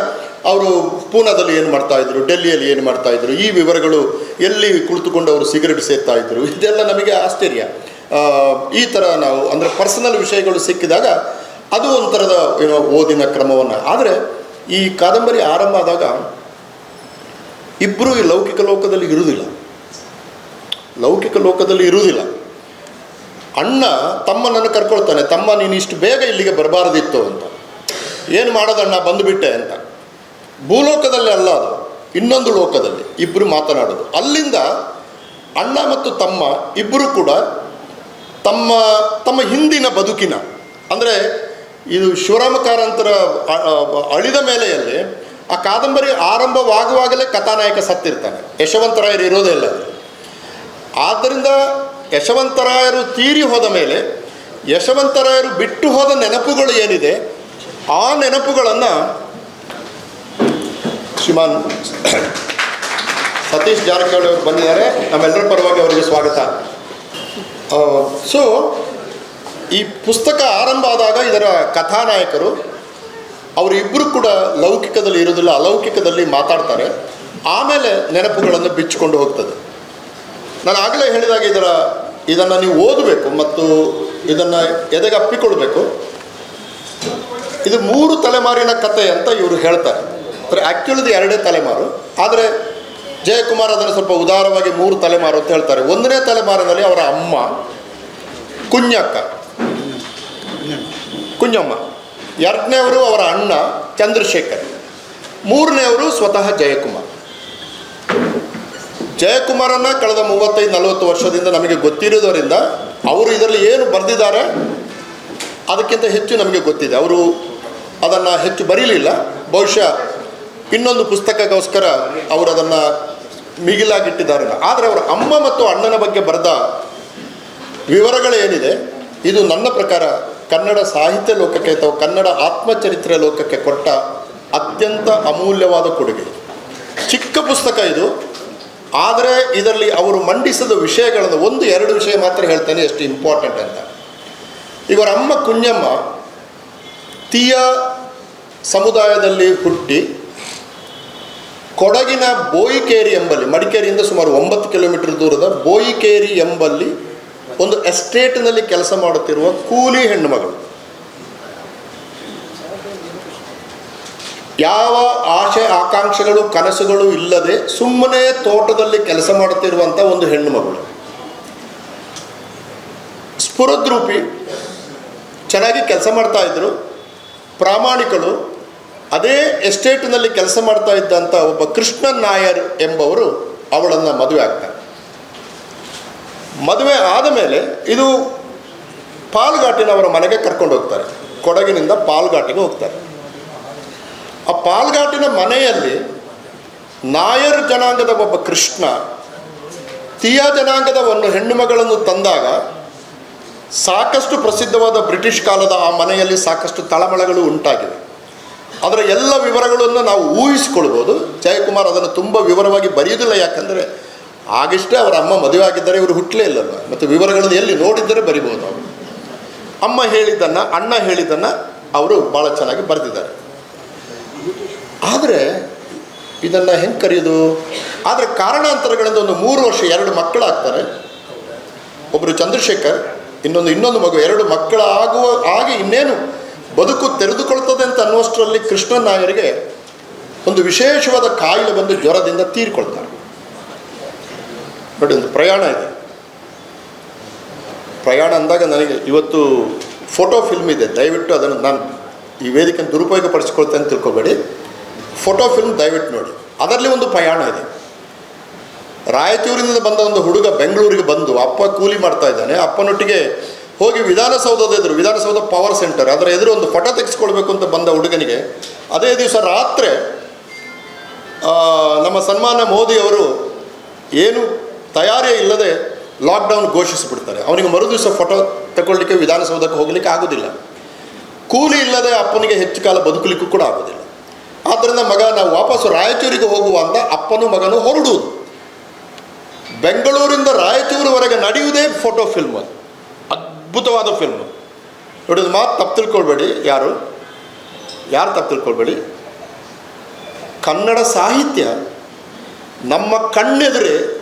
ಅವರು ಪೂನಾದಲ್ಲಿ ಏನು ಮಾಡ್ತಾ ಇದ್ರು, ಡೆಲ್ಲಿಯಲ್ಲಿ ಏನು ಮಾಡ್ತಾ ಇದ್ರು, ಈ ವಿವರಗಳು ಎಲ್ಲಿ ಕುಳಿತುಕೊಂಡು ಅವರು ಸಿಗರೆಟ್ ಸೇರ್ತಾ ಇದ್ರು, ಇದೆಲ್ಲ ನಮಗೆ ಆಶ್ಚರ್ಯ. ಈ ಥರ ನಾವು, ಅಂದರೆ ಪರ್ಸನಲ್ ವಿಷಯಗಳು ಸಿಕ್ಕಿದಾಗ ಅದು ಒಂಥರದ, ಏನೋ ಓದಿನ ಕ್ರಮವನ್ನು. ಆದರೆ ಈ ಕಾದಂಬರಿ ಆರಂಭ ಆದಾಗ ಇಬ್ಬರು ಈ ಲೌಕಿಕ ಲೋಕದಲ್ಲಿ ಇರುವುದಿಲ್ಲ. ಲೌಕಿಕ ಲೋಕದಲ್ಲಿ ಇರುವುದಿಲ್ಲ. ಅಣ್ಣ ತಮ್ಮನನ್ನು ಕರ್ಕೊಳ್ತಾನೆ, ತಮ್ಮ, ನೀನು ಇಷ್ಟು ಬೇಗ ಇಲ್ಲಿಗೆ ಬರಬಾರದಿತ್ತು ಅಂತ. ಏನು ಮಾಡೋದಣ್ಣ ಬಂದುಬಿಟ್ಟೆ ಅಂತ. ಭೂಲೋಕದಲ್ಲಿ ಅಲ್ಲ ಅದು, ಇನ್ನೊಂದು ಲೋಕದಲ್ಲಿ ಇಬ್ಬರು ಮಾತನಾಡೋದು. ಅಲ್ಲಿಂದ ಅಣ್ಣ ಮತ್ತು ತಮ್ಮ ಇಬ್ಬರು ಕೂಡ ತಮ್ಮ ತಮ್ಮ ಹಿಂದಿನ ಬದುಕಿನ, ಅಂದರೆ ಇದು ಶಿವರಾಮ ಕಾರಂತರ ಅ- ಅ- ಅಳಿದ ಮೇಲೆಯಲ್ಲಿ ಆ ಕಾದಂಬರಿ ಆರಂಭವಾಗುವಾಗಲೇ ಕಥಾನಾಯಕ ಸತ್ತಿರ್ತಾನೆ. ಯಶವಂತರಾಯರು ಇರೋದೇ ಇಲ್ಲ. ಆದ್ದರಿಂದ ಯಶವಂತರಾಯರು ತೀರಿ ಹೋದ ಮೇಲೆ ಯಶವಂತರಾಯರು ಬಿಟ್ಟು ಹೋದ ನೆನಪುಗಳು ಏನಿದೆ, ಆ ನೆನಪುಗಳನ್ನು ಶ್ರೀಮಾನ್ ಸತೀಶ್ ಜಾರಕಿಹೊಳಿ ಅವರು ಬಂದಿದ್ದಾರೆ ನಮ್ಮೆಲ್ಲರ ಪರವಾಗಿ ಅವರಿಗೆ ಸ್ವಾಗತ. ಸೊ ಈ ಪುಸ್ತಕ ಆರಂಭ ಆದಾಗ ಇದರ ಕಥಾನಾಯಕರು, ಅವರಿಬ್ಬರು ಕೂಡ ಲೌಕಿಕದಲ್ಲಿ ಇರೋದಿಲ್ಲ ಅಲೌಕಿಕದಲ್ಲಿ ಮಾತಾಡ್ತಾರೆ. ಆಮೇಲೆ ನೆನಪುಗಳನ್ನು ಬಿಚ್ಚಿಕೊಂಡು ಹೋಗ್ತದೆ. ನಾನು ಆಗಲೇ ಹೇಳಿದಾಗ ಇದರ, ಇದನ್ನು ನೀವು ಓದಬೇಕು ಮತ್ತು ಇದನ್ನು ಎದೆಗೆ ಅಪ್ಪಿಕೊಳ್ಬೇಕು. ಇದು ಮೂರು ತಲೆಮಾರಿನ ಕತೆ ಅಂತ ಇವರು ಹೇಳ್ತಾರೆ. ಅಂದರೆ ಆ್ಯಕ್ಚುಲಿದು ಎರಡೇ ತಲೆಮಾರು. ಆದರೆ ಜಯಕುಮಾರ್ ಅದನ್ನು ಸ್ವಲ್ಪ ಉದಾರವಾಗಿ ಮೂರು ತಲೆಮಾರು ಅಂತ ಹೇಳ್ತಾರೆ. ಒಂದನೇ ತಲೆಮಾರಿನಲ್ಲಿ ಅವರ ಅಮ್ಮ ಕುഞ്ഞಕ್ಕ ಕುഞ്ഞಮ್ಮ ಎರಡನೇವರು ಅವರ ಅಣ್ಣ ಚಂದ್ರಶೇಖರ್ ಮೂರನೇವರು ಸ್ವತಃ ಜಯಕುಮಾರ್. ಜಯಕುಮಾರನ್ನು ಕಳೆದ ಮೂವತ್ತೈದು, ನಲವತ್ತು ವರ್ಷದಿಂದ ನಮಗೆ ಗೊತ್ತಿರೋದರಿಂದ ಅವರು ಇದರಲ್ಲಿ ಏನು ಬರೆದಿದ್ದಾರೆ ಅದಕ್ಕಿಂತ ಹೆಚ್ಚು ನಮಗೆ ಗೊತ್ತಿದೆ. ಅವರು ಅದನ್ನು ಹೆಚ್ಚು ಬರೀಲಿಲ್ಲ. ಬಹುಶಃ ಇನ್ನೊಂದು ಪುಸ್ತಕಕ್ಕೋಸ್ಕರ ಅವರು ಅದನ್ನು ಮಿಗಿಲಾಗಿಟ್ಟಿದ್ದಾರೆ. ಆದರೆ ಅವರ ಅಮ್ಮ ಮತ್ತು ಅಣ್ಣನ ಬಗ್ಗೆ ಬರೆದ ವಿವರಗಳೇನಿದೆ, ಇದು ನನ್ನ ಪ್ರಕಾರ ಕನ್ನಡ ಸಾಹಿತ್ಯ ಲೋಕಕ್ಕೆ ಅಥವಾ ಕನ್ನಡ ಆತ್ಮಚರಿತ್ರೆ ಲೋಕಕ್ಕೆ ಕೊಟ್ಟ ಅತ್ಯಂತ ಅಮೂಲ್ಯವಾದ ಕೊಡುಗೆ. ಚಿಕ್ಕ ಪುಸ್ತಕ ಇದು. ಆದರೆ ಇದರಲ್ಲಿ ಅವರು ಮಂಡಿಸಿದ ವಿಷಯಗಳನ್ನು ಒಂದು, ಎರಡು ವಿಷಯ ಮಾತ್ರ ಹೇಳ್ತಾನೆ, ಎಷ್ಟು ಇಂಪಾರ್ಟೆಂಟ್ ಅಂತ. ಇವರ ಅಮ್ಮ ಕುಂಜಮ್ಮ ತೀಯ ಸಮುದಾಯದಲ್ಲಿ ಹುಟ್ಟಿ ಕೊಡಗಿನ ಬೋಯಿಕೇರಿ ಎಂಬಲ್ಲಿ, ಮಡಿಕೇರಿಯಿಂದ ಸುಮಾರು ಒಂಬತ್ತು ಕಿಲೋಮೀಟರ್ ದೂರದ ಬೋಯಿಕೇರಿ ಎಂಬಲ್ಲಿ ಒಂದು ಎಸ್ಟೇಟ್ನಲ್ಲಿ ಕೆಲಸ ಮಾಡುತ್ತಿರುವ ಕೂಲಿ ಹೆಣ್ಣುಮಗಳು ಯಾವ ಆಶೆ ಆಕಾಂಕ್ಷೆಗಳು ಕನಸುಗಳು ಇಲ್ಲದೆ ಸುಮ್ಮನೆ ತೋಟದಲ್ಲಿ ಕೆಲಸ ಮಾಡುತ್ತಿರುವಂಥ ಒಂದು ಹೆಣ್ಣು ಮಗಳು. ಸ್ಫುರದ್ರೂಪಿ ಚೆನ್ನಾಗಿ ಕೆಲಸ ಮಾಡ್ತಾ ಇದ್ರು. ಪ್ರಾಮಾಣಿಕಳು ಅದೇ ಎಸ್ಟೇಟ್ನಲ್ಲಿ ಕೆಲಸ ಮಾಡ್ತಾ ಇದ್ದಂಥ ಒಬ್ಬ ಕೃಷ್ಣನ್ ನಾಯರ್ ಎಂಬವರು ಅವಳನ್ನು ಮದುವೆ ಆಗ್ತಾರೆ. ಮದುವೆ ಆದ ಮೇಲೆ ಇದು ಪಾಲ್ಘಾಟಿನವರ ಮನೆಗೆ ಕರ್ಕೊಂಡು ಹೋಗ್ತಾರೆ. ಕೊಡಗಿನಿಂದ ಪಾಲ್ಘಾಟಿಗೆ ಹೋಗ್ತಾರೆ. ಆ ಪಾಲ್ಘಾಟಿನ ಮನೆಯಲ್ಲಿ ನಾಯರ್ ಜನಾಂಗದ ಒಬ್ಬ ಕೃಷ್ಣ, ತೀಯ ಜನಾಂಗದ ಒಂದು ಹೆಣ್ಣು ಮಗಳನ್ನು ತಂದಾಗ ಸಾಕಷ್ಟು ಪ್ರಸಿದ್ಧವಾದ ಬ್ರಿಟಿಷ್ ಕಾಲದ ಆ ಮನೆಯಲ್ಲಿ ಸಾಕಷ್ಟು ತಳಮಳಗಳು ಉಂಟಾಗಿವೆ. ಅದರ ಎಲ್ಲ ವಿವರಗಳನ್ನು ನಾವು ಊಹಿಸಿಕೊಳ್ಬೋದು ಜಯಕುಮಾರ್ ಅದನ್ನು ತುಂಬ ವಿವರವಾಗಿ ಬರೆಯುವುದಿಲ್ಲ, ಯಾಕಂದರೆ ಆಗಿಷ್ಟೇ ಅವರ ಅಮ್ಮ ಮದುವೆ ಆಗಿದ್ದರೆ ಇವರು ಹುಟ್ಟಲೇ ಇಲ್ಲಲ್ಲ. ಮತ್ತು ವಿವರಗಳನ್ನು ಎಲ್ಲಿ ನೋಡಿದ್ದರೆ ಬರಿಬೋದು ಅವರು. ಅಮ್ಮ ಹೇಳಿದ್ದನ್ನು, ಅಣ್ಣ ಹೇಳಿದ್ದನ್ನು ಅವರು ಭಾಳ ಚೆನ್ನಾಗಿ ಬರೆದಿದ್ದಾರೆ. ಆದರೆ ಇದನ್ನು ಹೆಂಗೆ ಕರೆಯೋದು? ಆದರೆ ಕಾರಣಾಂತರಗಳಿಂದ ಒಂದು ಮೂರು ವರ್ಷ ಎರಡು ಮಕ್ಕಳಾಗ್ತಾರೆ. ಒಬ್ಬರು ಚಂದ್ರಶೇಖರ್, ಇನ್ನೊಂದು ಇನ್ನೊಂದು ಮಗು, ಎರಡು ಮಕ್ಕಳಾಗುವ ಆಗಿ ಇನ್ನೇನು ಬದುಕು ತೆರೆದುಕೊಳ್ತದೆ ಅಂತ ಅನ್ನುವಷ್ಟರಲ್ಲಿ ಕೃಷ್ಣನ್ ನಾಯರಿಗೆ ಒಂದು ವಿಶೇಷವಾದ ಕಾಯಿಲೆ ಬಂದು ಜ್ವರದಿಂದ ತೀರಿಕೊಳ್ತಾರೆ. ನೋಡಿ ಒಂದು ಪ್ರಯಾಣ ಇದೆ. ಪ್ರಯಾಣ ಅಂದಾಗ ನನಗೆ ಇವತ್ತು ಫೋಟೋ ಫಿಲ್ಮ್ ಇದೆ. ದಯವಿಟ್ಟು ಅದನ್ನು ನಾನು ಈ ವೇದಿಕೆಯನ್ನು ದುರುಪಯೋಗ ಪಡಿಸ್ಕೊಳ್ತೇನೆ ತಿಳ್ಕೊಬೇಡಿ. ಫೋಟೋ ಫಿಲ್ಮ್ ದಯವಿಟ್ಟು ನೋಡಿ. ಅದರಲ್ಲಿ ಒಂದು ಪ್ರಯಾಣ ಇದೆ. ರಾಯಚೂರಿನಿಂದ ಬಂದ ಒಂದು ಹುಡುಗ ಬೆಂಗಳೂರಿಗೆ ಬಂದು ಅಪ್ಪ ಕೂಲಿ ಮಾಡ್ತಾ ಇದ್ದಾನೆ. ಅಪ್ಪನೊಟ್ಟಿಗೆ ಹೋಗಿ ವಿಧಾನಸೌಧದ ಎದುರು ವಿಧಾನಸೌಧ ಪವರ್ ಸೆಂಟರ್ ಅದರ ಎದುರು ಒಂದು ಫೋಟೋ ತೆಗೆಸ್ಕೊಳ್ಬೇಕು ಅಂತ ಬಂದ ಹುಡುಗನಿಗೆ ಅದೇ ದಿವಸ ರಾತ್ರಿ ನಮ್ಮ ಸನ್ಮಾನ ಮೋದಿಯವರು ಏನು ತಯಾರಿ ಇಲ್ಲದೆ ಲಾಕ್ಡೌನ್ ಘೋಷಿಸಿಬಿಡ್ತಾರೆ. ಅವನಿಗೆ ಮರು ದಿವಸ ಫೋಟೋ ತಗೊಳ್ಳಿಕ್ಕೆ ವಿಧಾನಸೌಧಕ್ಕೆ ಹೋಗಲಿಕ್ಕೆ ಆಗೋದಿಲ್ಲ. ಕೂಲಿ ಇಲ್ಲದೆ ಅಪ್ಪನಿಗೆ ಹೆಚ್ಚು ಕಾಲ ಬದುಕಲಿಕ್ಕೂ ಕೂಡ ಆಗೋದಿಲ್ಲ. ಆದ್ದರಿಂದ ಮಗ, ನಾವು ವಾಪಸ್ಸು ರಾಯಚೂರಿಗೆ ಹೋಗುವ ಅಂತ ಅಪ್ಪನೂ ಮಗನೂ ಹೊರಡುವುದು. ಬೆಂಗಳೂರಿಂದ ರಾಯಚೂರುವರೆಗೆ ನಡೆಯುವುದೇ ಫೋಟೋ ಫಿಲ್ಮ್ ಅದು ಅದ್ಭುತವಾದ ಫಿಲ್ಮ್ ನೋಡಿದ ಮಾತು ತಪ್ಪು ತಿಳ್ಕೊಳ್ಬೇಡಿ. ಯಾರು? ಯಾರು ತಪ್ಪು ತಿಳ್ಕೊಳ್ಬೇಡಿ? ಕನ್ನಡ ಸಾಹಿತ್ಯ ನಮ್ಮ ಕಣ್ಣೆದುರೇ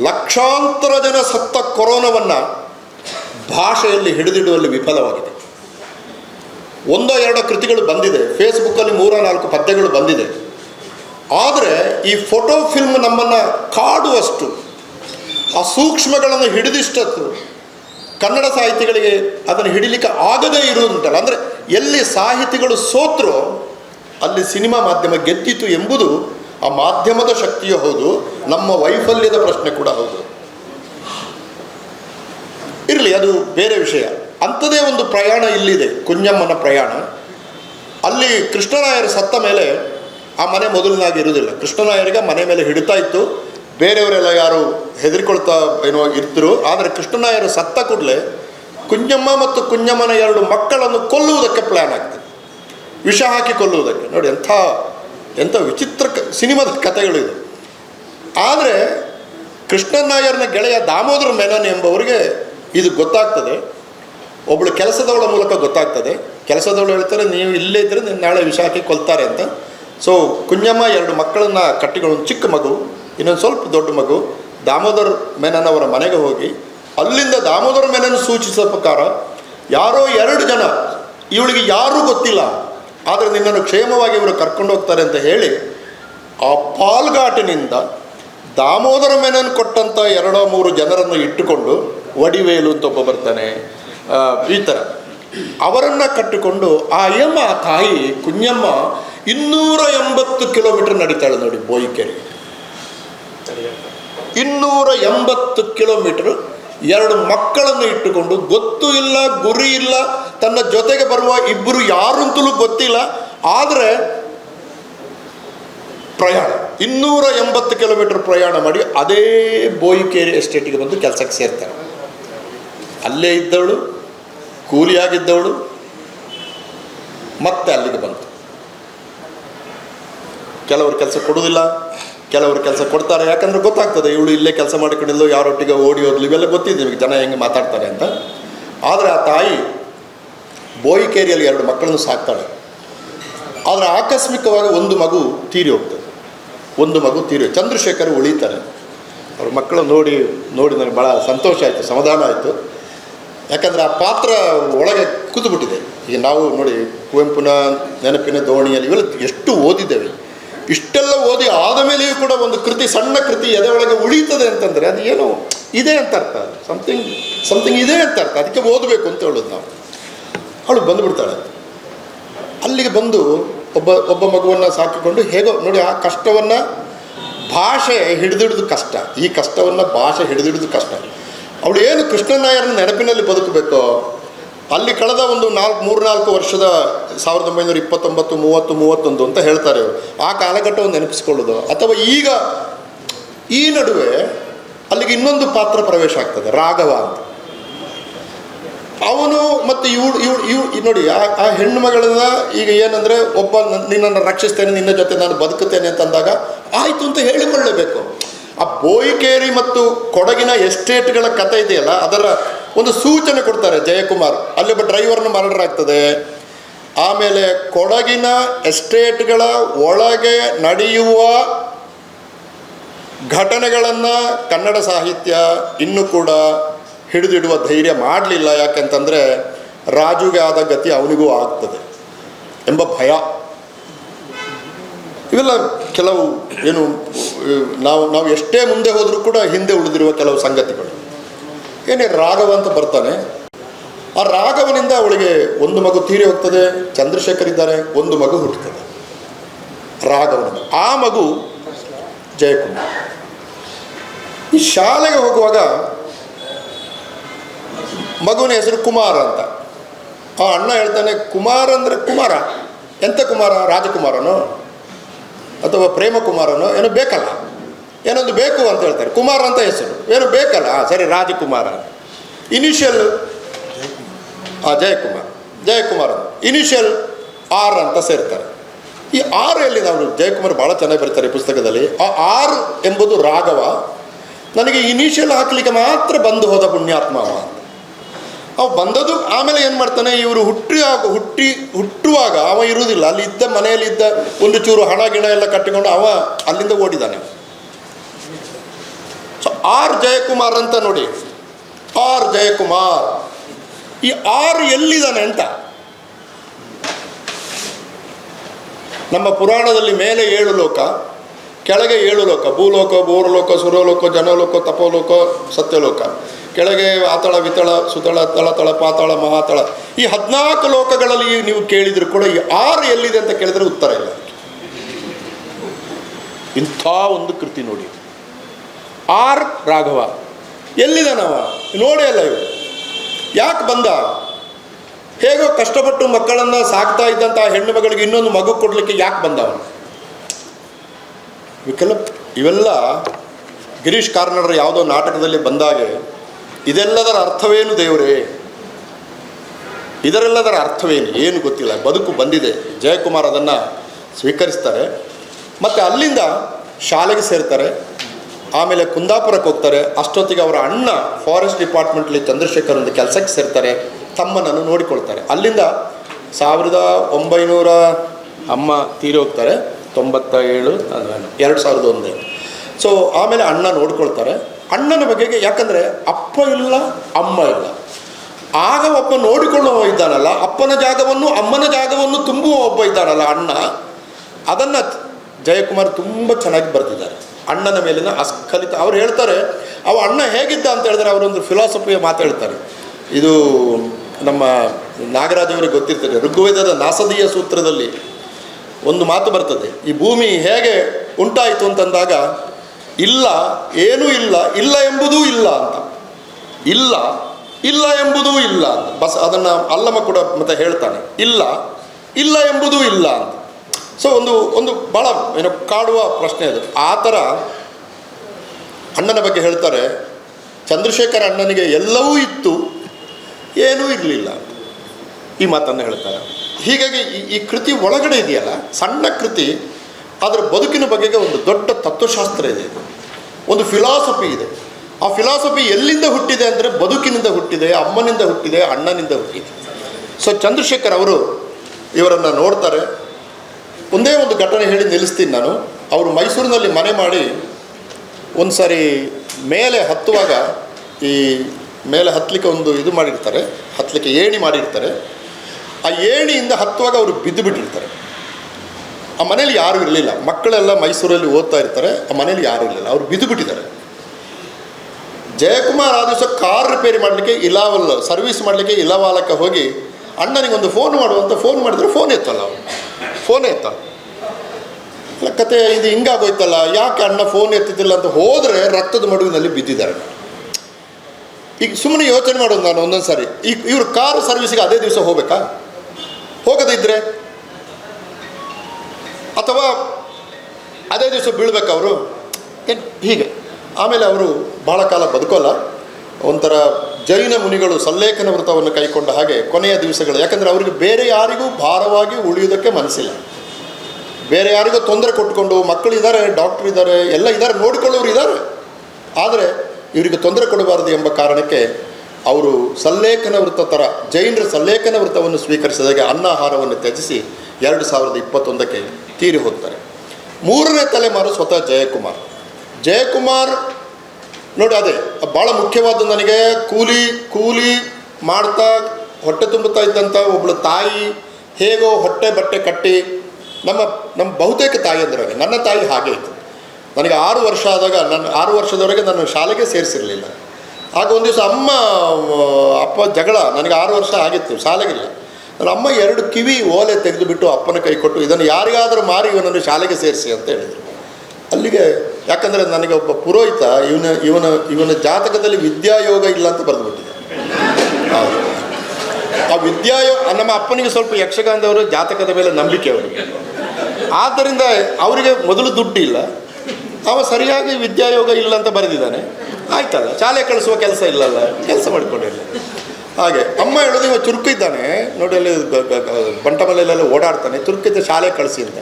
ಲಕ್ಷಾಂತರ ಜನ ಸತ್ತ ಕೊರೋನಾವನ್ನು ಭಾಷೆಯಲ್ಲಿ ಹಿಡಿದಿಡುವಲ್ಲಿ ವಿಫಲವಾಗಿದೆ. ಒಂದೋ ಎರಡೋ ಕೃತಿಗಳು ಬಂದಿದೆ. ಫೇಸ್ಬುಕ್ಕಲ್ಲಿ ಮೂರ ನಾಲ್ಕು ಪದ್ಯಗಳು ಬಂದಿದೆ. ಆದರೆ ಈ ಫೋಟೋ ಫಿಲ್ಮ್ ನಮ್ಮನ್ನು ಕಾಡುವಷ್ಟು, ಆ ಸೂಕ್ಷ್ಮಗಳನ್ನು ಹಿಡಿದಿಷ್ಟತ್ತು ಕನ್ನಡ ಸಾಹಿತಿಗಳಿಗೆ ಅದನ್ನು ಹಿಡಿಲಿಕ್ಕೆ ಆಗದೇ ಇರುವುದುಂಟಲ್ಲ. ಅಂದರೆ ಎಲ್ಲಿ ಸಾಹಿತಿಗಳು ಸೋತ್ರೋ, ಅಲ್ಲಿ ಸಿನಿಮಾ ಮಾಧ್ಯಮ ಗೆದ್ದಿತು ಎಂಬುದು ಆ ಮಾಧ್ಯಮದ ಶಕ್ತಿಯೂ ಹೌದು, ನಮ್ಮ ವೈಫಲ್ಯದ ಪ್ರಶ್ನೆ ಕೂಡ ಹೌದು. ಇರಲಿ, ಅದು ಬೇರೆ ವಿಷಯ. ಅಂಥದೇ ಒಂದು ಪ್ರಯಾಣ ಇಲ್ಲಿದೆ, ಕುಂಜಮ್ಮನ ಪ್ರಯಾಣ. ಅಲ್ಲಿ ಕೃಷ್ಣರಾಯರು ಸತ್ತ ಮೇಲೆ ಆ ಮನೆ ಮೊದಲಿನಾಗಿ ಇರುವುದಿಲ್ಲ. ಕೃಷ್ಣರಾಯರಿಗೆ ಮನೆ ಮೇಲೆ ಹಿಡಿತಾ ಇತ್ತು. ಬೇರೆಯವರೆಲ್ಲ ಯಾರು ಹೆದರಿಕೊಳ್ತಾ ಏನೋ ಇರ್ತರು ಆದರೆ ಕೃಷ್ಣನಾಯರು ಸತ್ತ ಕೂಡಲೇ ಕುಂಜಮ್ಮ ಮತ್ತು ಕುಂಜಮ್ಮನ ಎರಡು ಮಕ್ಕಳನ್ನು ಕೊಲ್ಲುವುದಕ್ಕೆ ಪ್ಲ್ಯಾನ್ ಆಗ್ತದೆ ವಿಷ ಹಾಕಿ ಕೊಲ್ಲುವುದಕ್ಕೆ. ನೋಡಿ ಎಂಥ ಎಂಥ ವಿಚಿತ್ರ ಸಿನಿಮಾದ ಕಥೆಗಳು ಇದು. ಆದರೆ ಕೃಷ್ಣನ್ ನಾಯರ್ನ ಗೆಳೆಯ ದಾಮೋದರ ಮೆನನ್ ಎಂಬವರಿಗೆ ಇದು ಗೊತ್ತಾಗ್ತದೆ. ಒಬ್ಬಳು ಕೆಲಸದವಳ ಮೂಲಕ ಗೊತ್ತಾಗ್ತದೆ. ಕೆಲಸದವಳು ಹೇಳ್ತಾರೆ, ನೀವು ಇಲ್ಲೇ ಇದ್ದರೆ ನಿನ್ನ ನಾಳೆ ವಿಷ ಹಾಕಿ ಕೊಲ್ತಾರೆ ಅಂತ. ಸೊ ಕುಂಜಮ್ಮ ಎರಡು ಮಕ್ಕಳನ್ನು ಒಂದು ಚಿಕ್ಕ ಮಗು, ಇನ್ನೊಂದು ಸ್ವಲ್ಪ ದೊಡ್ಡ ಮಗು, ದಾಮೋದರ್ ಮೆನನ್ ಅವರ ಮನೆಗೆ ಹೋಗಿ, ಅಲ್ಲಿಂದ ದಾಮೋದರ ಮೆನನ್ ಸೂಚಿಸೋ ಪ್ರಕಾರ, ಯಾರೋ ಎರಡು ಜನ, ಇವಳಿಗೆ ಯಾರೂ ಗೊತ್ತಿಲ್ಲ. ಆದರೆ ನಿನ್ನನ್ನು ಕ್ಷೇಮವಾಗಿ ಇವರು ಕರ್ಕೊಂಡು ಹೋಗ್ತಾರೆ ಅಂತ ಹೇಳಿ ಆ ಪಾಲ್ಘಾಟಿನಿಂದ ದಾಮೋದರ ಮೆನನ್ ಕೊಟ್ಟಂಥ ಎರಡೋ ಮೂರು ಜನರನ್ನು ಇಟ್ಟುಕೊಂಡು ವಡಿವೇಲು ಅಂತ ಒಬ್ಬ ಬರ್ತಾನೆ. ಈ ಥರ ಅವರನ್ನು ಕಟ್ಟಿಕೊಂಡು ಆ ಅಯ್ಯಮ್ಮ ತಾಯಿ ಕುഞ്ഞಮ್ಮ ಇನ್ನೂರ ಎಂಬತ್ತು ಕಿಲೋಮೀಟರ್ ನಡೀತಾಳೆ ನೋಡಿ ಬೋಯಿಕೆರೆ. ಇನ್ನೂರ ಎಂಬತ್ತು ಕಿಲೋಮೀಟರ್ ಎರಡು ಮಕ್ಕಳನ್ನು ಇಟ್ಟುಕೊಂಡು ಗೊತ್ತು ಇಲ್ಲ, ಗುರಿ ಇಲ್ಲ, ತನ್ನ ಜೊತೆಗೆ ಬರುವ ಇಬ್ಬರು ಯಾರಂತಲೂ ಗೊತ್ತಿಲ್ಲ. ಆದರೆ ಪ್ರಯಾಣ, ಇನ್ನೂರ ಎಂಬತ್ತು ಕಿಲೋಮೀಟರ್ ಪ್ರಯಾಣ ಮಾಡಿ ಅದೇ ಬೋಯಿಕೇರಿ ಎಸ್ಟೇಟಿಗೆ ಬಂದು ಕೆಲಸಕ್ಕೆ ಸೇರ್ತಾರೆ. ಅಲ್ಲೇ ಇದ್ದವಳು, ಕೂಲಿಯಾಗಿದ್ದವಳು, ಮತ್ತೆ ಅಲ್ಲಿಗೆ ಬಂತು. ಕೆಲವರು ಕೆಲಸ ಕೊಡುವುದಿಲ್ಲ ಕೆಲವರು ಕೆಲಸ ಕೊಡ್ತಾರೆ. ಯಾಕಂದ್ರೆ ಗೊತ್ತಾಗ್ತದೆ, ಇವಳು ಇಲ್ಲೇ ಕೆಲಸ ಮಾಡಿಕೊಂಡಿಲ್ಲೋ ಯಾರೊಟ್ಟಿಗೆ ಓಡಿ ಹೋದ್ಲು ಇವೆಲ್ಲ ಗೊತ್ತಿದೆ ನಿಮಗೆ, ಜನ ಹೆಂಗೆ ಮಾತಾಡ್ತಾರೆ ಅಂತ. ಆದರೆ ಆ ತಾಯಿ ಬೋಯಿಕೇರಿಯಲ್ಲಿ ಎರಡು ಮಕ್ಕಳನ್ನು ಸಾಕ್ತಾಳೆ. ಆದರೆ ಆಕಸ್ಮಿಕವಾಗಿ ಒಂದು ಮಗು ತೀರಿ ಹೋಗ್ತದೆ. ಒಂದು ಮಗು ತೀರಿ ಚಂದ್ರಶೇಖರ್ ಉಳಿತಾರೆ ಅವ್ರ ಮಕ್ಕಳು ನೋಡಿ ನೋಡಿ ನನಗೆ ಭಾಳ ಸಂತೋಷ ಆಯಿತು, ಸಮಾಧಾನ ಆಯಿತು. ಯಾಕಂದರೆ ಆ ಪಾತ್ರ ಒಳಗೆ ಕೂತುಬಿಟ್ಟಿದೆ ಈಗ ನಾವು ನೋಡಿ ಕುವೆಂಪುನ ನೆನಪಿನ ದೋಣಿಯಲ್ಲಿ ಇವೆಲ್ಲ ಎಷ್ಟು ಓದಿದ್ದೇವೆ. ಇಷ್ಟೆಲ್ಲ ಓದಿ ಆದ ಮೇಲೆಯೂ ಕೂಡ ಒಂದು ಕೃತಿ, ಸಣ್ಣ ಕೃತಿ ಎದೆ ಒಳಗೆ ಉಳಿತದೆ ಅಂತಂದರೆ ಅದು ಏನು ಇದೆ ಅಂತ ಅರ್ಥ. ಸಮಥಿಂಗ್ ಸಮಥಿಂಗ್ ಇದೆ ಅಂತ ಅರ್ಥ. ಅದಕ್ಕೆ ಓದಬೇಕು ಅಂತ ಹೇಳೋದು ನಾವು. ಅವಳು ಬಂದುಬಿಡ್ತಾಳೆ. ಅಲ್ಲಿಗೆ ಬಂದು ಒಬ್ಬ ಒಬ್ಬ ಮಗುವನ್ನು ಸಾಕಿಕೊಂಡು ಹೇಗೋ, ನೋಡಿ ಆ ಕಷ್ಟವನ್ನು ಭಾಷೆ ಹಿಡಿದಿಡಿದು ಕಷ್ಟ. ಈ ಕಷ್ಟವನ್ನು ಭಾಷೆ ಹಿಡಿದಿಡಿದು ಕಷ್ಟ. ಅವಳು ಏನು ಕೃಷ್ಣನಾಯರನ ನೆನಪಿನಲ್ಲಿ ಬದುಕಬೇಕೋ ಅಲ್ಲಿ ಕಳೆದ ಒಂದು ನಾಲ್ಕು, ಮೂರ್ನಾಲ್ಕು ವರ್ಷದ ಸಾವಿರದ ಒಂಬೈನೂರ ಇಪ್ಪತ್ತೊಂಬತ್ತು, ಮೂವತ್ತು, ಮೂವತ್ತೊಂದು ಅಂತ ಹೇಳ್ತಾರೆ ಅವರು ಆ ಕಾಲಘಟ್ಟವನ್ನು ನೆನಪಿಸ್ಕೊಳ್ಳೋದು. ಅಥವಾ ಈಗ ಈ ನಡುವೆ ಅಲ್ಲಿಗೆ ಇನ್ನೊಂದು ಪಾತ್ರ ಪ್ರವೇಶ ಆಗ್ತದೆ, ರಾಘವ ಅಂತ. ಅವನು ಮತ್ತು ಇವಳು ಇವಳು ಇವ್ ನೋಡಿ, ಆ ಆ ಹೆಣ್ಣು ಮಗಳನ್ನ ಈಗ ಏನಂದರೆ ಒಬ್ಬ ನನ್- ನಿನ್ನನ್ನು ರಕ್ಷಿಸ್ತೇನೆ, ನಿನ್ನ ಜೊತೆ ನಾನು ಬದುಕುತ್ತೇನೆ ಅಂತಂದಾಗ ಆಯಿತು ಅಂತ ಹೇಳಿಕೊಳ್ಳಬೇಕು ಆ ಬೋಯಿಕೇರಿ ಮತ್ತು ಕೊಡಗಿನ ಎಸ್ಟೇಟ್ಗಳ ಕಥೆ ಇದೆಯಲ್ಲ, ಅದರ ಒಂದು ಸೂಚನೆ ಕೊಡ್ತಾರೆ ಜಯಕುಮಾರ್. ಅಲ್ಲೊಬ್ಬ ಡ್ರೈವರ್ನ ಮರ್ಡರ್ ಆಗ್ತದೆ ಆಮೇಲೆ ಕೊಡಗಿನ ಎಸ್ಟೇಟ್ಗಳ ಒಳಗೆ ನಡೆಯುವ ಘಟನೆಗಳನ್ನು ಕನ್ನಡ ಸಾಹಿತ್ಯ ಇನ್ನೂ ಕೂಡ ಹಿಡಿದಿಡುವ ಧೈರ್ಯ ಮಾಡಲಿಲ್ಲ. ಯಾಕೆಂತಂದರೆ ರಾಜುಗೆ ಆದ ಗತಿ ಅವನಿಗೂ ಆಗ್ತದೆ ಎಂಬ ಭಯ. ಇವೆಲ್ಲ ಕೆಲವು ಏನು, ನಾವು ನಾವು ಎಷ್ಟೇ ಮುಂದೆ ಹೋದರೂ ಕೂಡ ಹಿಂದೆ ಉಳಿದಿರುವ ಕೆಲವು ಸಂಗತಿಗಳು. ಏನೇ ರಾಘವ ಅಂತ ಬರ್ತಾನೆ, ಆ ರಾಘವನಿಂದ ಅವಳಿಗೆ ಒಂದು ಮಗು ತೀರಿ ಹೋಗ್ತದೆ, ಚಂದ್ರಶೇಖರ್ ಇದ್ದಾರೆ, ಒಂದು ಮಗು ಹುಟ್ಟುತ್ತದೆ ರಾಘವನಿಂದ ಆ ಮಗು ಜಯಕುಮಾರ್. ಈ ಶಾಲೆಗೆ ಹೋಗುವಾಗ ಮಗುವಿನ ಹೆಸರು ಕುಮಾರ ಅಂತ. ಆ ಅಣ್ಣ ಹೇಳ್ತಾನೆ, ಕುಮಾರ ಅಂದರೆ ಕುಮಾರ. ಎಂಥ ಕುಮಾರ? ರಾಜಕುಮಾರನೋ? ಅಥವಾ ಪ್ರೇಮಕುಮಾರನೋ? ಏನೋ ಬೇಕಲ್ಲ. ಏನೊಂದು ಬೇಕು ಅಂತ ಹೇಳ್ತಾರೆ. ಕುಮಾರ್ ಅಂತ ಹೆಸರು. ಏನು ಬೇಕಲ್ಲ? ಹಾಂ ಸರಿ, ರಾಜಕುಮಾರ. ಇನಿಷಿಯಲ್ ಹಾಂ ಜಯಕುಮಾರ್. ಜಯಕುಮಾರ್ ಅಂತ. ಇನಿಷಿಯಲ್ ಆರ್ ಅಂತ ಸೇರ್ತಾರೆ. ಈ ಆರ್ ಎಲ್ಲಿ ನಾವು ಜಯಕುಮಾರ್ ಭಾಳ ಚೆನ್ನಾಗಿ ಬರ್ತಾರೆ ಈ ಪುಸ್ತಕದಲ್ಲಿ. ಆ ಆರ್ ಎಂಬುದು ರಾಘವ. ನನಗೆ ಇನಿಷಿಯಲ್ ಹಾಕ್ಲಿಕ್ಕೆ ಮಾತ್ರ ಬಂದು ಹೋದ ಪುಣ್ಯಾತ್ಮ ಅವ ಅಂತ. ಅವ ಬಂದದ್ದು ಆಮೇಲೆ ಏನು ಮಾಡ್ತಾನೆ? ಇವರು ಹುಟ್ಟಿ ಹುಟ್ಟಿ, ಹುಟ್ಟುವಾಗ ಅವ ಇರುವುದಿಲ್ಲ. ಅಲ್ಲಿ ಇದ್ದ ಮನೆಯಲ್ಲಿ ಇದ್ದ ಒಂದು ಚೂರು ಹಣ, ಗಿಣ ಎಲ್ಲ ಕಟ್ಟಿಕೊಂಡು ಅವ ಅಲ್ಲಿಂದ ಓಡಿದ್ದಾನೆ ಆರ್ ಜಯಕುಮಾರ್ ಅಂತ ನೋಡಿ. ಆರ್ ಜಯಕುಮಾರ್. ಈ ಆರ್ ಎಲ್ಲಿದ್ದಾನೆ ಅಂತ? ನಮ್ಮ ಪುರಾಣದಲ್ಲಿ ಮೇಲೆ ಏಳು ಲೋಕ, ಕೆಳಗೆ ಏಳು ಲೋಕ, ಭೂಲೋಕ, ಭೂರಲೋಕ, ಸುರಲೋಕ, ಜನಲೋಕ, ತಪೋಲೋಕ, ಸತ್ಯಲೋಕ. ಕೆಳಗೆ ಆತಳ, ವಿತಳ, ಸುತಳ ತಳ ತಳ ಪಾತಾಳ, ಮಹಾತಳ. ಈ ಹದಿನಾಲ್ಕು ಲೋಕಗಳಲ್ಲಿ ನೀವು ಕೇಳಿದ್ರು ಕೂಡ ಈ ಆರು ಎಲ್ಲಿದೆ ಅಂತ ಕೇಳಿದ್ರೆ ಉತ್ತರ ಇಲ್ಲ. ಇಂಥ ಒಂದು ಕೃತಿ ನೋಡಿ. ಆರ್ ರಾಘವ. ಎಲ್ಲಿದ್ದಾನವ ನೋಡಿ ಅಲ್ಲ ಇವರು ಯಾಕೆ ಬಂದ? ಹೇಗೋ ಕಷ್ಟಪಟ್ಟು ಮಕ್ಕಳನ್ನು ಸಾಕ್ತಾ ಇದ್ದಂಥ ಹೆಣ್ಣು ಮಗಳಿಗೆ ಇನ್ನೊಂದು ಮಗು ಕೊಡಲಿಕ್ಕೆ ಯಾಕೆ ಬಂದ ಅವನು? ವಿಕಲ, ಇವೆಲ್ಲ ಗಿರೀಶ್ ಕಾರ್ನಾಡರ ಯಾವುದೋ ನಾಟಕದಲ್ಲಿ ಬಂದಾಗೆ ಇದೆಲ್ಲದರ ಅರ್ಥವೇನು ದೇವರೇ? ಇದರೆಲ್ಲದರ ಅರ್ಥವೇನು? ಏನು ಗೊತ್ತಿಲ್ಲ. ಬದುಕು ಬಂದಿದೆ. ಜಯಕುಮಾರ್ ಅದನ್ನು ಸ್ವೀಕರಿಸ್ತಾರೆ. ಮತ್ತು ಅಲ್ಲಿಂದ ಶಾಲೆಗೆ ಸೇರ್ತಾರೆ. ಆಮೇಲೆ ಕುಂದಾಪುರಕ್ಕೆ ಹೋಗ್ತಾರೆ. ಅಷ್ಟೊತ್ತಿಗೆ ಅವರ ಅಣ್ಣ ಫಾರೆಸ್ಟ್ ಡಿಪಾರ್ಟ್ಮೆಂಟಲ್ಲಿ ಚಂದ್ರಶೇಖರ್ ಒಂದು ಕೆಲಸಕ್ಕೆ ಸೇರ್ತಾರೆ. ತಮ್ಮನನ್ನು ನೋಡಿಕೊಳ್ತಾರೆ. ಅಲ್ಲಿಂದ ಸಾವಿರದ ಒಂಬೈನೂರ ಅಮ್ಮ ತೀರಿ ಹೋಗ್ತಾರೆ. ತೊಂಬತ್ತ ಏಳು ಎರಡು ಸಾವಿರದ ಒಂದೇ. ಸೊ ಆಮೇಲೆ ಅಣ್ಣ ನೋಡ್ಕೊಳ್ತಾರೆ. ಅಣ್ಣನ ಬಗೆಗೆ ಯಾಕಂದರೆ ಅಪ್ಪ ಇಲ್ಲ, ಅಮ್ಮ ಇಲ್ಲ. ಆಗ ಒಬ್ಬ ನೋಡಿಕೊಳ್ಳುವ ಇದ್ದಾನಲ್ಲ, ಅಪ್ಪನ ಜಾಗವನ್ನು, ಅಮ್ಮನ ಜಾಗವನ್ನು ತುಂಬುವ ಒಬ್ಬ ಇದ್ದಾನಲ್ಲ ಅಣ್ಣ, ಅದನ್ನು ಜಯಕುಮಾರ್ ತುಂಬ ಚೆನ್ನಾಗಿ ಬರೆದಿದ್ದಾರೆ. ಅಣ್ಣನ ಮೇಲಿನ ಅಸ್ಖಲಿತ. ಅವ್ರು ಹೇಳ್ತಾರೆ, ಅವ ಅಣ್ಣ ಹೇಗಿದ್ದ ಅಂತ ಹೇಳಿದ್ರೆ ಅವರೊಂದು ಫಿಲಾಸಫಿಯ ಮಾತಾಡ್ತಾರೆ ಇದು ನಮ್ಮ ನಾಗರಾಜವರಿಗೆ ಗೊತ್ತಿರ್ತದೆ, ಋಗ್ವೇದದ ನಾಸದೀಯ ಸೂತ್ರದಲ್ಲಿ ಒಂದು ಮಾತು ಬರ್ತದೆ, ಈ ಭೂಮಿ ಹೇಗೆ ಉಂಟಾಯಿತು ಅಂತಂದಾಗ, ಇಲ್ಲ, ಏನೂ ಇಲ್ಲ ಇಲ್ಲ ಎಂಬುದೂ ಇಲ್ಲ ಅಂತ. ಇಲ್ಲ ಇಲ್ಲ ಎಂಬುದೂ ಇಲ್ಲ ಅಂತ. ಬಸ್ ಅದನ್ನು ಅಲ್ಲಮ್ಮ ಕೂಡ ಮತ್ತೆ ಹೇಳ್ತಾನೆ, ಇಲ್ಲ ಇಲ್ಲ ಎಂಬುದೂ ಇಲ್ಲ ಅಂತ. ಸೊ ಒಂದು ಒಂದು ಭಾಳ ಏನು ಕಾಡುವ ಪ್ರಶ್ನೆ ಅದು. ಆ ಥರ ಅಣ್ಣನ ಬಗ್ಗೆ ಹೇಳ್ತಾರೆ, ಚಂದ್ರಶೇಖರ್ ಅಣ್ಣನಿಗೆ ಎಲ್ಲವೂ ಇತ್ತು, ಏನೂ ಇರಲಿಲ್ಲ. ಈ ಮಾತನ್ನು ಹೇಳ್ತಾರೆ. ಹೀಗಾಗಿ ಈ- ಕೃತಿ ಒಳಗಡೆ ಇದೆಯಲ್ಲ, ಸಣ್ಣ ಕೃತಿ, ಅದರ ಬದುಕಿನ ಬಗೆಗೆ ಒಂದು ದೊಡ್ಡ ತತ್ವಶಾಸ್ತ್ರ ಇದೆ. ಒಂದು ಫಿಲಾಸಫಿ ಇದೆ. ಆ ಫಿಲಾಸಫಿ ಎಲ್ಲಿಂದ ಹುಟ್ಟಿದೆ ಅಂದರೆ ಬದುಕಿನಿಂದ ಹುಟ್ಟಿದೆ, ಅಮ್ಮನಿಂದ ಹುಟ್ಟಿದೆ, ಅಣ್ಣನಿಂದ ಹುಟ್ಟಿದೆ. ಸೊ ಚಂದ್ರಶೇಖರ್ ಅವರು ಇವರನ್ನು ನೋಡ್ತಾರೆ. ಒಂದೇ ಒಂದು ಘಟನೆ ಹೇಳಿ ನಿಲ್ಲಿಸ್ತೀನಿ ನಾನು. ಅವರು ಮೈಸೂರಿನಲ್ಲಿ ಮನೆ ಮಾಡಿ ಒಂದು ಸಾರಿ ಮೇಲೆ ಹತ್ತುವಾಗ ಈ ಮೇಲೆ ಹತ್ತಲಿಕ್ಕೆ ಒಂದು ಇದು ಮಾಡಿರ್ತಾರೆ, ಹತ್ತಲಿಕ್ಕೆ ಏಣಿ ಮಾಡಿರ್ತಾರೆ. ಆ ಏಣಿಯಿಂದ ಹತ್ತುವಾಗ ಅವರು ಬಿದ್ದು ಬಿಟ್ಟಿರ್ತಾರೆ. ಆ ಮನೇಲಿ ಯಾರೂ ಇರಲಿಲ್ಲ. ಮಕ್ಕಳೆಲ್ಲ ಮೈಸೂರಲ್ಲಿ ಓದ್ತಾ ಇರ್ತಾರೆ. ಆ ಮನೇಲಿ ಯಾರೂ ಇರಲಿಲ್ಲ. ಅವರು ಬಿದ್ದು ಬಿಟ್ಟಿದ್ದಾರೆ. ಜಯಕುಮಾರ್ ಆ ದಿವಸ ಕಾರ್ ರಿಪೇರಿ ಮಾಡಲಿಕ್ಕೆ ಇಲಾವಲ್ ಸರ್ವಿಸ್ ಮಾಡಲಿಕ್ಕೆ ಇಲಾವಾಲಕ್ಕೆ ಹೋಗಿ ಅಣ್ಣನಿಗೆ ಒಂದು ಫೋನ್ ಮಾಡುವಂತ ಫೋನ್ ಮಾಡಿದ್ರೆ ಫೋನ್ ಎತ್ತಲ್ಲ ಅವನು ಫೋನೇ ಎತ್ತ? ಅಲ್ಲ, ಕತೆ ಇದು ಹಿಂಗಾಗೋಯ್ತಲ್ಲ, ಯಾಕೆ ಅಣ್ಣ ಫೋನ್ ಎತ್ತಿದ್ದಿಲ್ಲ ಅಂತ ಹೋದರೆ ರಕ್ತದ ಮಡುವಿನಲ್ಲಿ ಬಿದ್ದಿದ್ದಾರೆ. ಈಗ ಸುಮ್ಮನೆ ಯೋಚನೆ ಮಾಡೋದು ನಾನು ಒಂದೊಂದು ಸಾರಿ. ಈಗ ಇವರು ಕಾರು ಸರ್ವಿಸಿಗೆ ಅದೇ ದಿವಸ ಹೋಗಬೇಕಾ? ಹೋಗದಿದ್ದರೆ ಅಥವಾ ಅದೇ ದಿವಸ ಬೀಳ್ಬೇಕವರು ಏನು ಹೀಗೆ. ಆಮೇಲೆ ಅವರು ಭಾಳ ಕಾಲ ಬದುಕೋಲ್ಲ. ಒಂಥರ ಜೈನ ಮುನಿಗಳು ಸಲ್ಲೇಖನ ವ್ರತವನ್ನು ಕೈಕೊಂಡ ಹಾಗೆ ಕೊನೆಯ ದಿವಸಗಳು. ಯಾಕಂದರೆ ಅವರಿಗೆ ಬೇರೆ ಯಾರಿಗೂ ಭಾರವಾಗಿ ಉಳಿಯುವುದಕ್ಕೆ ಮನಸ್ಸಿಲ್ಲ. ಬೇರೆ ಯಾರಿಗೂ ತೊಂದರೆ ಕೊಟ್ಕೊಂಡು ಮಕ್ಕಳು ಇದ್ದಾರೆ ಡಾಕ್ಟ್ರ್ ಇದ್ದಾರೆ, ಎಲ್ಲ ಇದ್ದಾರೆ, ನೋಡಿಕೊಳ್ಳೋರು ಇದ್ದಾರೆ. ಆದರೆ ಇವರಿಗೆ ತೊಂದರೆ ಕೊಡಬಾರದು ಎಂಬ ಕಾರಣಕ್ಕೆ ಅವರು ಸಲ್ಲೇಖನ ವೃತ್ತ ಥರ ಜೈನರ ಸಲ್ಲೇಖನ ವೃತ್ತವನ್ನು ಸ್ವೀಕರಿಸಿದಾಗ ಅನ್ನಾಹಾರವನ್ನು ತ್ಯಜಿಸಿ ಎರಡು ಸಾವಿರದ ಇಪ್ಪತ್ತೊಂದಕ್ಕೆ ತೀರಿ ಹೋಗ್ತಾರೆ. ಮೂರನೇ ತಲೆಮಾರು ಸ್ವತಃ ಜಯಕುಮಾರ್. ಜಯಕುಮಾರ್ ನೋಡಿ ಅದೇ ಭಾಳ ಮುಖ್ಯವಾದ ನನಗೆ ಕೂಲಿ ಕೂಲಿ ಮಾಡ್ತಾ ಹೊಟ್ಟೆ ತುಂಬುತ್ತಾ ಇದ್ದಂಥ ಒಬ್ಬಳು ತಾಯಿ ಹೇಗೋ ಹೊಟ್ಟೆ ಬಟ್ಟೆ ಕಟ್ಟಿ ನಮ್ಮ ನಮ್ಮ ಬಹುತೇಕ ತಾಯಿಯಂದ್ರಾಗೆ ನನ್ನ ತಾಯಿ ಹಾಗೆ ಇತ್ತು. ನನಗೆ ಆರು ವರ್ಷ ಆದಾಗ ನನ್ನ, ಆರು ವರ್ಷದವರೆಗೆ ನಾನು ಶಾಲೆಗೆ ಸೇರಿಸಿರಲಿಲ್ಲ. ಆಗ ಒಂದು ದಿವಸ ಅಮ್ಮ ಅಪ್ಪ ಜಗಳ, ನನಗೆ ಆರು ವರ್ಷ ಆಗಿತ್ತು, ಶಾಲೆಗಿಲ್ಲ. ನನ್ನ ಅಮ್ಮ ಎರಡು ಕಿವಿ ಓಲೆ ತೆಗೆದುಬಿಟ್ಟು ಅಪ್ಪನ ಕೈ ಕೊಟ್ಟು ಇದನ್ನು ಯಾರಿಗಾದರೂ ಮಾರಿ ಇವನನ್ನು ಶಾಲೆಗೆ ಸೇರಿಸಿ ಅಂತ ಹೇಳಿದರು. ಅಲ್ಲಿಗೆ ಯಾಕಂದರೆ ನನಗೆ ಒಬ್ಬ ಪುರೋಹಿತ, ಇವನ ಇವನ ಇವನ ಜಾತಕದಲ್ಲಿ ವಿದ್ಯಾಯೋಗ ಇಲ್ಲ ಅಂತ ಬರೆದುಬಿಟ್ಟಿದೆ. ಆ ವಿದ್ಯಾಯೋ, ನಮ್ಮ ಅಪ್ಪನಿಗೆ ಸ್ವಲ್ಪ ಯಕ್ಷಗಾನದವರು ಜಾತಕದ ಮೇಲೆ ನಂಬಿಕೆ ಅವರು. ಆದ್ದರಿಂದ ಅವರಿಗೆ ಮೊದಲು ದುಡ್ಡು ಇಲ್ಲ ಅವ ಸರಿಯಾಗಿ ವಿದ್ಯಾಯೋಗ ಇಲ್ಲ ಅಂತ ಬರೆದಿದ್ದಾನೆ. ಆಯ್ತಲ್ಲ, ಶಾಲೆ ಕಳಿಸುವ ಕೆಲಸ ಇಲ್ಲಲ್ಲ, ಕೆಲಸ ಮಾಡಿಕೊಂಡಿರಲಿ. ಹಾಗೆ, ಅಮ್ಮ ಹೇಳೋದು, ಇವ ಚುರುಕು ಇದ್ದಾನೆ ನೋಡಿ ಅಲ್ಲಿ ಬಂಟಮಲೆಲ್ಲ ಓಡಾಡ್ತಾನೆ ಚುರುಕಿದ್ದ ಶಾಲೆ ಕಳಿಸಿ ಅಂತ.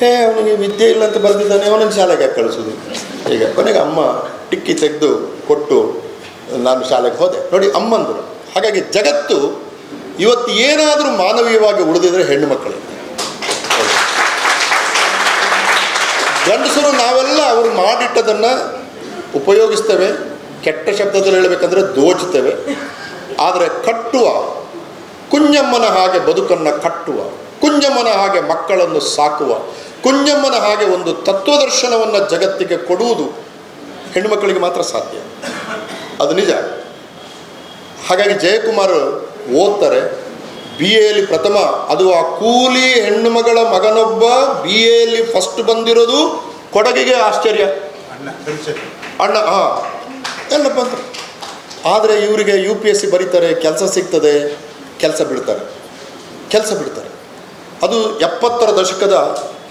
ಏ ಅವನಿಗೆ ವಿದ್ಯೆ ಇಲ್ಲ ಅಂತ ಬರೆದಿದ್ದಾನೆ, ಅವನನ್ನು ಶಾಲೆಗೆ ಕಳಿಸೋದು. ಈಗ ಕೊನೆಗೆ ಅಮ್ಮ ಟಿಕ್ಕಿ ತೆಗೆದು ಕೊಟ್ಟು ನಾನು ಶಾಲೆಗೆ ಹೋದೆ. ನೋಡಿ, ಅಮ್ಮಂದರು. ಹಾಗಾಗಿ ಜಗತ್ತು ಇವತ್ತು ಏನಾದರೂ ಮಾನವೀಯವಾಗಿ ಉಳಿದಿದ್ರೆ ಹೆಣ್ಣು ಮಕ್ಕಳು. ಗಂಡಸರು ನಾವೆಲ್ಲ ಅವರು ಮಾಡಿಟ್ಟದನ್ನು ಉಪಯೋಗಿಸ್ತೇವೆ. ಕೆಟ್ಟ ಶಬ್ದದಲ್ಲಿ ಹೇಳಬೇಕಂದ್ರೆ ದೋಚುತ್ತೇವೆ. ಆದರೆ ಕಟ್ಟುವ, ಕುಂಜಮ್ಮನ ಹಾಗೆ ಬದುಕನ್ನು ಕಟ್ಟುವ, ಕುಂಜಮ್ಮನ ಹಾಗೆ ಮಕ್ಕಳನ್ನು ಸಾಕುವ ಕುಂಜಮ್ಮನ ಹಾಗೆ ಒಂದು ತತ್ವದರ್ಶನವನ್ನು ಜಗತ್ತಿಗೆ ಕೊಡುವುದು ಹೆಣ್ಣುಮಕ್ಕಳಿಗೆ ಮಾತ್ರ ಸಾಧ್ಯ. ಅದು ನಿಜ. ಹಾಗಾಗಿ ಜಯಕುಮಾರ್ ಓದ್ತಾರೆ ಬಿ ಎಲ್ಲಿ ಪ್ರಥಮ ಅದು ಆ ಕೂಲಿ ಹೆಣ್ಣುಮಗಳ ಮಗನೊಬ್ಬ ಬಿ ಎಲ್ಲಿ ಫಸ್ಟ್ ಬಂದಿರೋದು ಕೊಡಗಿಗೆ ಆಶ್ಚರ್ಯ. ಅಣ್ಣ ಹಾಂ. ಎಲ್ಲ ಬಂತು ಆದರೆ ಇವರಿಗೆ ಯು ಪಿ ಎಸ್ ಸಿ ಬರೀತಾರೆ ಕೆಲಸ ಸಿಗ್ತದೆ ಕೆಲಸ ಬಿಡ್ತಾರೆ ಕೆಲಸ ಬಿಡ್ತಾರೆ ಅದು ಎಪ್ಪತ್ತರ ದಶಕದ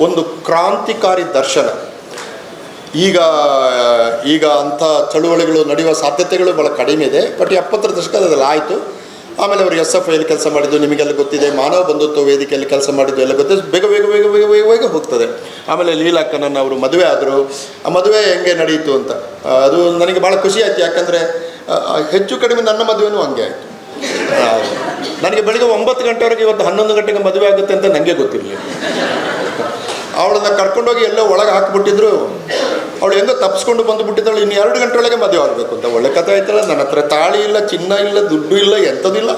ಒಂದು ಕ್ರಾಂತಿಕಾರಿ ದರ್ಶನ. ಈಗ ಈಗ ಅಂಥ ಚಳುವಳಿಗಳು ನಡೆಯುವ ಸಾಧ್ಯತೆಗಳು ಭಾಳ ಕಡಿಮೆ ಇದೆ, ಬಟ್ ಎಪ್ಪತ್ತರ ದಶಕದಲ್ಲಿ ಆಯಿತು. ಆಮೇಲೆ ಅವರು ಎಸ್ ಎಫ್ ಐಲಿ ಕೆಲಸ ಮಾಡಿದ್ದು, ನಿಮಗೆಲ್ಲ ಗೊತ್ತಿದೆ, ಮಾನವ ಬಂಧುತ್ವ ವೇದಿಕೆಯಲ್ಲಿ ಕೆಲಸ ಮಾಡಿದ್ದು ಎಲ್ಲ ಗೊತ್ತಿದೆ, ಬೇಗ ಬೇಗ ಬೇಗ ಬೇಗ ಬೇಗ ಬೇಗ ಹೋಗ್ತದೆ. ಆಮೇಲೆ ಲೀಲಾಕ್ಕನನ್ನು ಅವರು ಮದುವೆ ಆದರು. ಆ ಮದುವೆ ಹೆಂಗೆ ನಡೆಯಿತು ಅಂತ. ಅದು ನನಗೆ ಭಾಳ ಖುಷಿ ಆಯಿತು, ಯಾಕಂದರೆ ಹೆಚ್ಚು ಕಡಿಮೆ ನನ್ನ ಮದುವೆನೂ ಹಂಗೆ ಆಯಿತು. ನನಗೆ ಬೆಳಿಗ್ಗೆ ಒಂಬತ್ತು ಗಂಟೆವರೆಗೆ ಇವತ್ತು ಹನ್ನೊಂದು ಗಂಟೆಗೆ ಮದುವೆ ಆಗುತ್ತೆ ಅಂತ ನನಗೆ ಗೊತ್ತಿರಲಿಲ್ಲ. ಅವಳನ್ನ ಕರ್ಕೊಂಡೋಗಿ ಎಲ್ಲೋ ಒಳಗೆ ಹಾಕಿಬಿಟ್ಟಿದ್ರು. ಅವಳು ಹೆಂಗೋ ತಪ್ಪಿಸ್ಕೊಂಡು ಬಂದುಬಿಟ್ಟಿದ್ದಾಳು. ಇನ್ನು ಎರಡು ಗಂಟೆ ಒಳಗೆ ಮದುವೆ ಆಗಬೇಕು ಅಂತ ಒಳ್ಳೆ ಕಥೆ ಆಯ್ತಲ್ಲ. ನನ್ನ ಹತ್ರ ತಾಳಿ ಇಲ್ಲ, ಚಿನ್ನ ಇಲ್ಲ, ದುಡ್ಡು ಇಲ್ಲ, ಎಂಥದಿಲ್ಲ.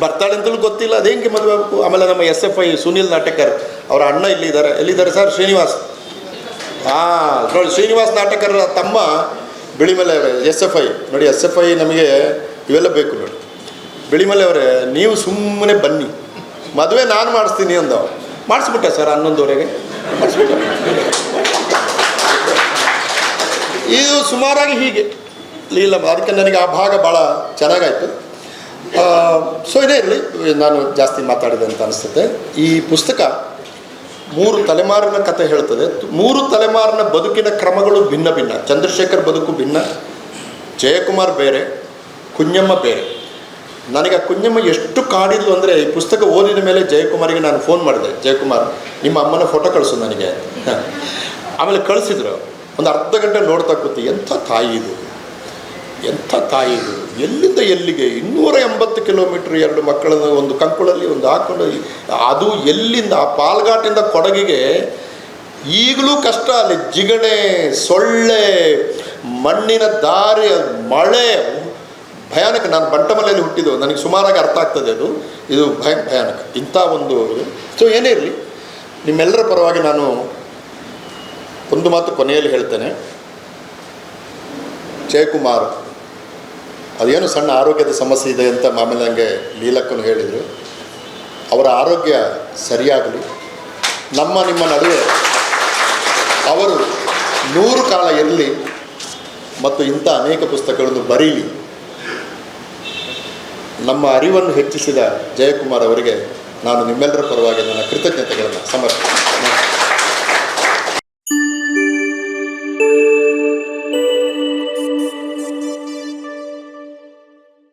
ಬರ್ತಾಳೆ ಅಂತಲೂ ಗೊತ್ತಿಲ್ಲ. ಅದು ಹೆಂಗೆ ಮದುವೆ ಆಗಬೇಕು? ಆಮೇಲೆ ನಮ್ಮ S F I Sunil Natakar ಅವರ ಅಣ್ಣ ಇಲ್ಲಿದ್ದಾರೆ. ಎಲ್ಲಿದ್ದಾರೆ ಸರ್? ಶ್ರೀನಿವಾಸ್. ಹಾಂ ನೋಡಿ, ಶ್ರೀನಿವಾಸ್ ನಾಟಕರ ತಮ್ಮ ಬಿಳಿ ಮೇಲೆ ಎಸ್ ಎಫ್ ಐ. ನೋಡಿ, ಎಸ್ ಎಫ್ ಐ ನಮಗೆ ಇವೆಲ್ಲ ಬೇಕು ನೋಡಿ. ಬಿಳಿಮಲೆ ಅವರೇ, ನೀವು ಸುಮ್ಮನೆ ಬನ್ನಿ. ಮದುವೆ ನಾನು ಮಾಡಿಸ್ತೀನಿ ಅಂದವ. ಮಾಡಿಸ್ಬಿಟ್ಟೆ ಸರ್ ಹನ್ನೊಂದುವರೆಗೆ? ಮಾಡಿಸ್ಬಿಟ್ಟೆ. ಇದು ಸುಮಾರಾಗಿ ಹೀಗೆ. ಇಲ್ಲ, ಅದಕ್ಕೆ ನನಗೆ ಆ ಭಾಗ ಭಾಳ ಚೆನ್ನಾಗಾಯಿತು. ಸೊ ಇದೇ ಇರಲಿ. ನಾನು ಜಾಸ್ತಿ ಮಾತಾಡಿದೆ ಅಂತ ಅನಿಸುತ್ತೆ. ಈ ಪುಸ್ತಕ ಮೂರು ತಲೆಮಾರಿನ ಕಥೆ ಹೇಳ್ತದೆ. ಮೂರು ತಲೆಮಾರಿನ ಬದುಕಿನ ಕ್ರಮಗಳು ಭಿನ್ನ ಭಿನ್ನ. ಚಂದ್ರಶೇಖರ್ ಬದುಕು ಭಿನ್ನ. ಜಯಕುಮಾರ್ ಬೇರೆ. ಕುಂಜಮ್ಮ ಬೇರೆ. ನನಗೆ ಆ ಕುഞ്ഞಮ್ಮ ಎಷ್ಟು ಕಾಡಿದ್ಲು ಅಂದರೆ ಈ ಪುಸ್ತಕ ಓದಿದ ಮೇಲೆ ಜಯಕುಮಾರಿಗೆ ನಾನು ಫೋನ್ ಮಾಡಿದೆ. ಜಯಕುಮಾರ್, ನಿಮ್ಮ ಅಮ್ಮನ ಫೋಟೋ ಕಳಿಸು ನನಗೆ. ಆಮೇಲೆ ಕಳಿಸಿದ್ರು. ಒಂದು ಅರ್ಧ ಗಂಟೆ ನೋಡ್ತಾ ಕೂತಿ, ಎಂಥ ತಾಯಿ ಇದು? ಎಂಥ ತಾಯಿ ಇದು? ಎಲ್ಲಿಂದ ಎಲ್ಲಿಗೆ? ಇನ್ನೂರ ಎಂಬತ್ತು ಕಿಲೋಮೀಟ್ರ್ ಎರಡು ಮಕ್ಕಳನ್ನು ಒಂದು ಕಂಕುಳಲ್ಲಿ ಒಂದು ಹಾಕೊಂಡು, ಅದು ಎಲ್ಲಿಂದ? ಆ ಪಾಲ್ಘಾಟಿಂದ ಕೊಡಗಿಗೆ ಈಗಲೂ ಕಷ್ಟ. ಅಲ್ಲಿ ಜಿಗಣೆ, ಸೊಳ್ಳೆ, ಮಣ್ಣಿನ ದಾರಿ, ಮಳೆ ಭಯಾನಕ, ನಾನು ಬಂಟಮಲೆಯಲ್ಲಿ ಹುಟ್ಟಿದ್ದು, ನನಗೆ ಸುಮಾರಾಗಿ ಅರ್ಥ ಆಗ್ತದೆ ಅದು. ಇದು ಭಯ, ಭಯಾನಕ, ಇಂಥ ಒಂದು ಸೊ ಏನೇ ಇರಲಿ, ನಿಮ್ಮೆಲ್ಲರ ಪರವಾಗಿ ನಾನು ಒಂದು ಮಾತು ಕೊನೆಯಲ್ಲಿ ಹೇಳ್ತೇನೆ. ಜಯಕುಮಾರ್, ಅದೇನು ಸಣ್ಣ ಆರೋಗ್ಯದ ಸಮಸ್ಯೆ ಇದೆ ಅಂತ ಆಮೇಲೆ ನನಗೆ ಲೀಲಕ್ಕನು ಹೇಳಿದರು. ಅವರ ಆರೋಗ್ಯ ಸರಿಯಾಗಲಿ. ನಮ್ಮ, ನಿಮ್ಮ ನಡುವೆ ಅವರು ನೂರು ಕಾಲ ಇರಲಿ ಮತ್ತು ಇಂಥ ಅನೇಕ ಪುಸ್ತಕಗಳನ್ನು ಬರೀಲಿ. ನಮ್ಮ ಅರಿವನ್ನು ಹೆಚ್ಚಿಸಿದ ಜಯಕುಮಾರ್ ಅವರಿಗೆ ನಾನು ನಿಮ್ಮೆಲ್ಲರ ಪರವಾಗಿ ನನ್ನ ಕೃತಜ್ಞತೆಗಳನ್ನು ಸಮರ್ಪಿಸ್ತೇನೆ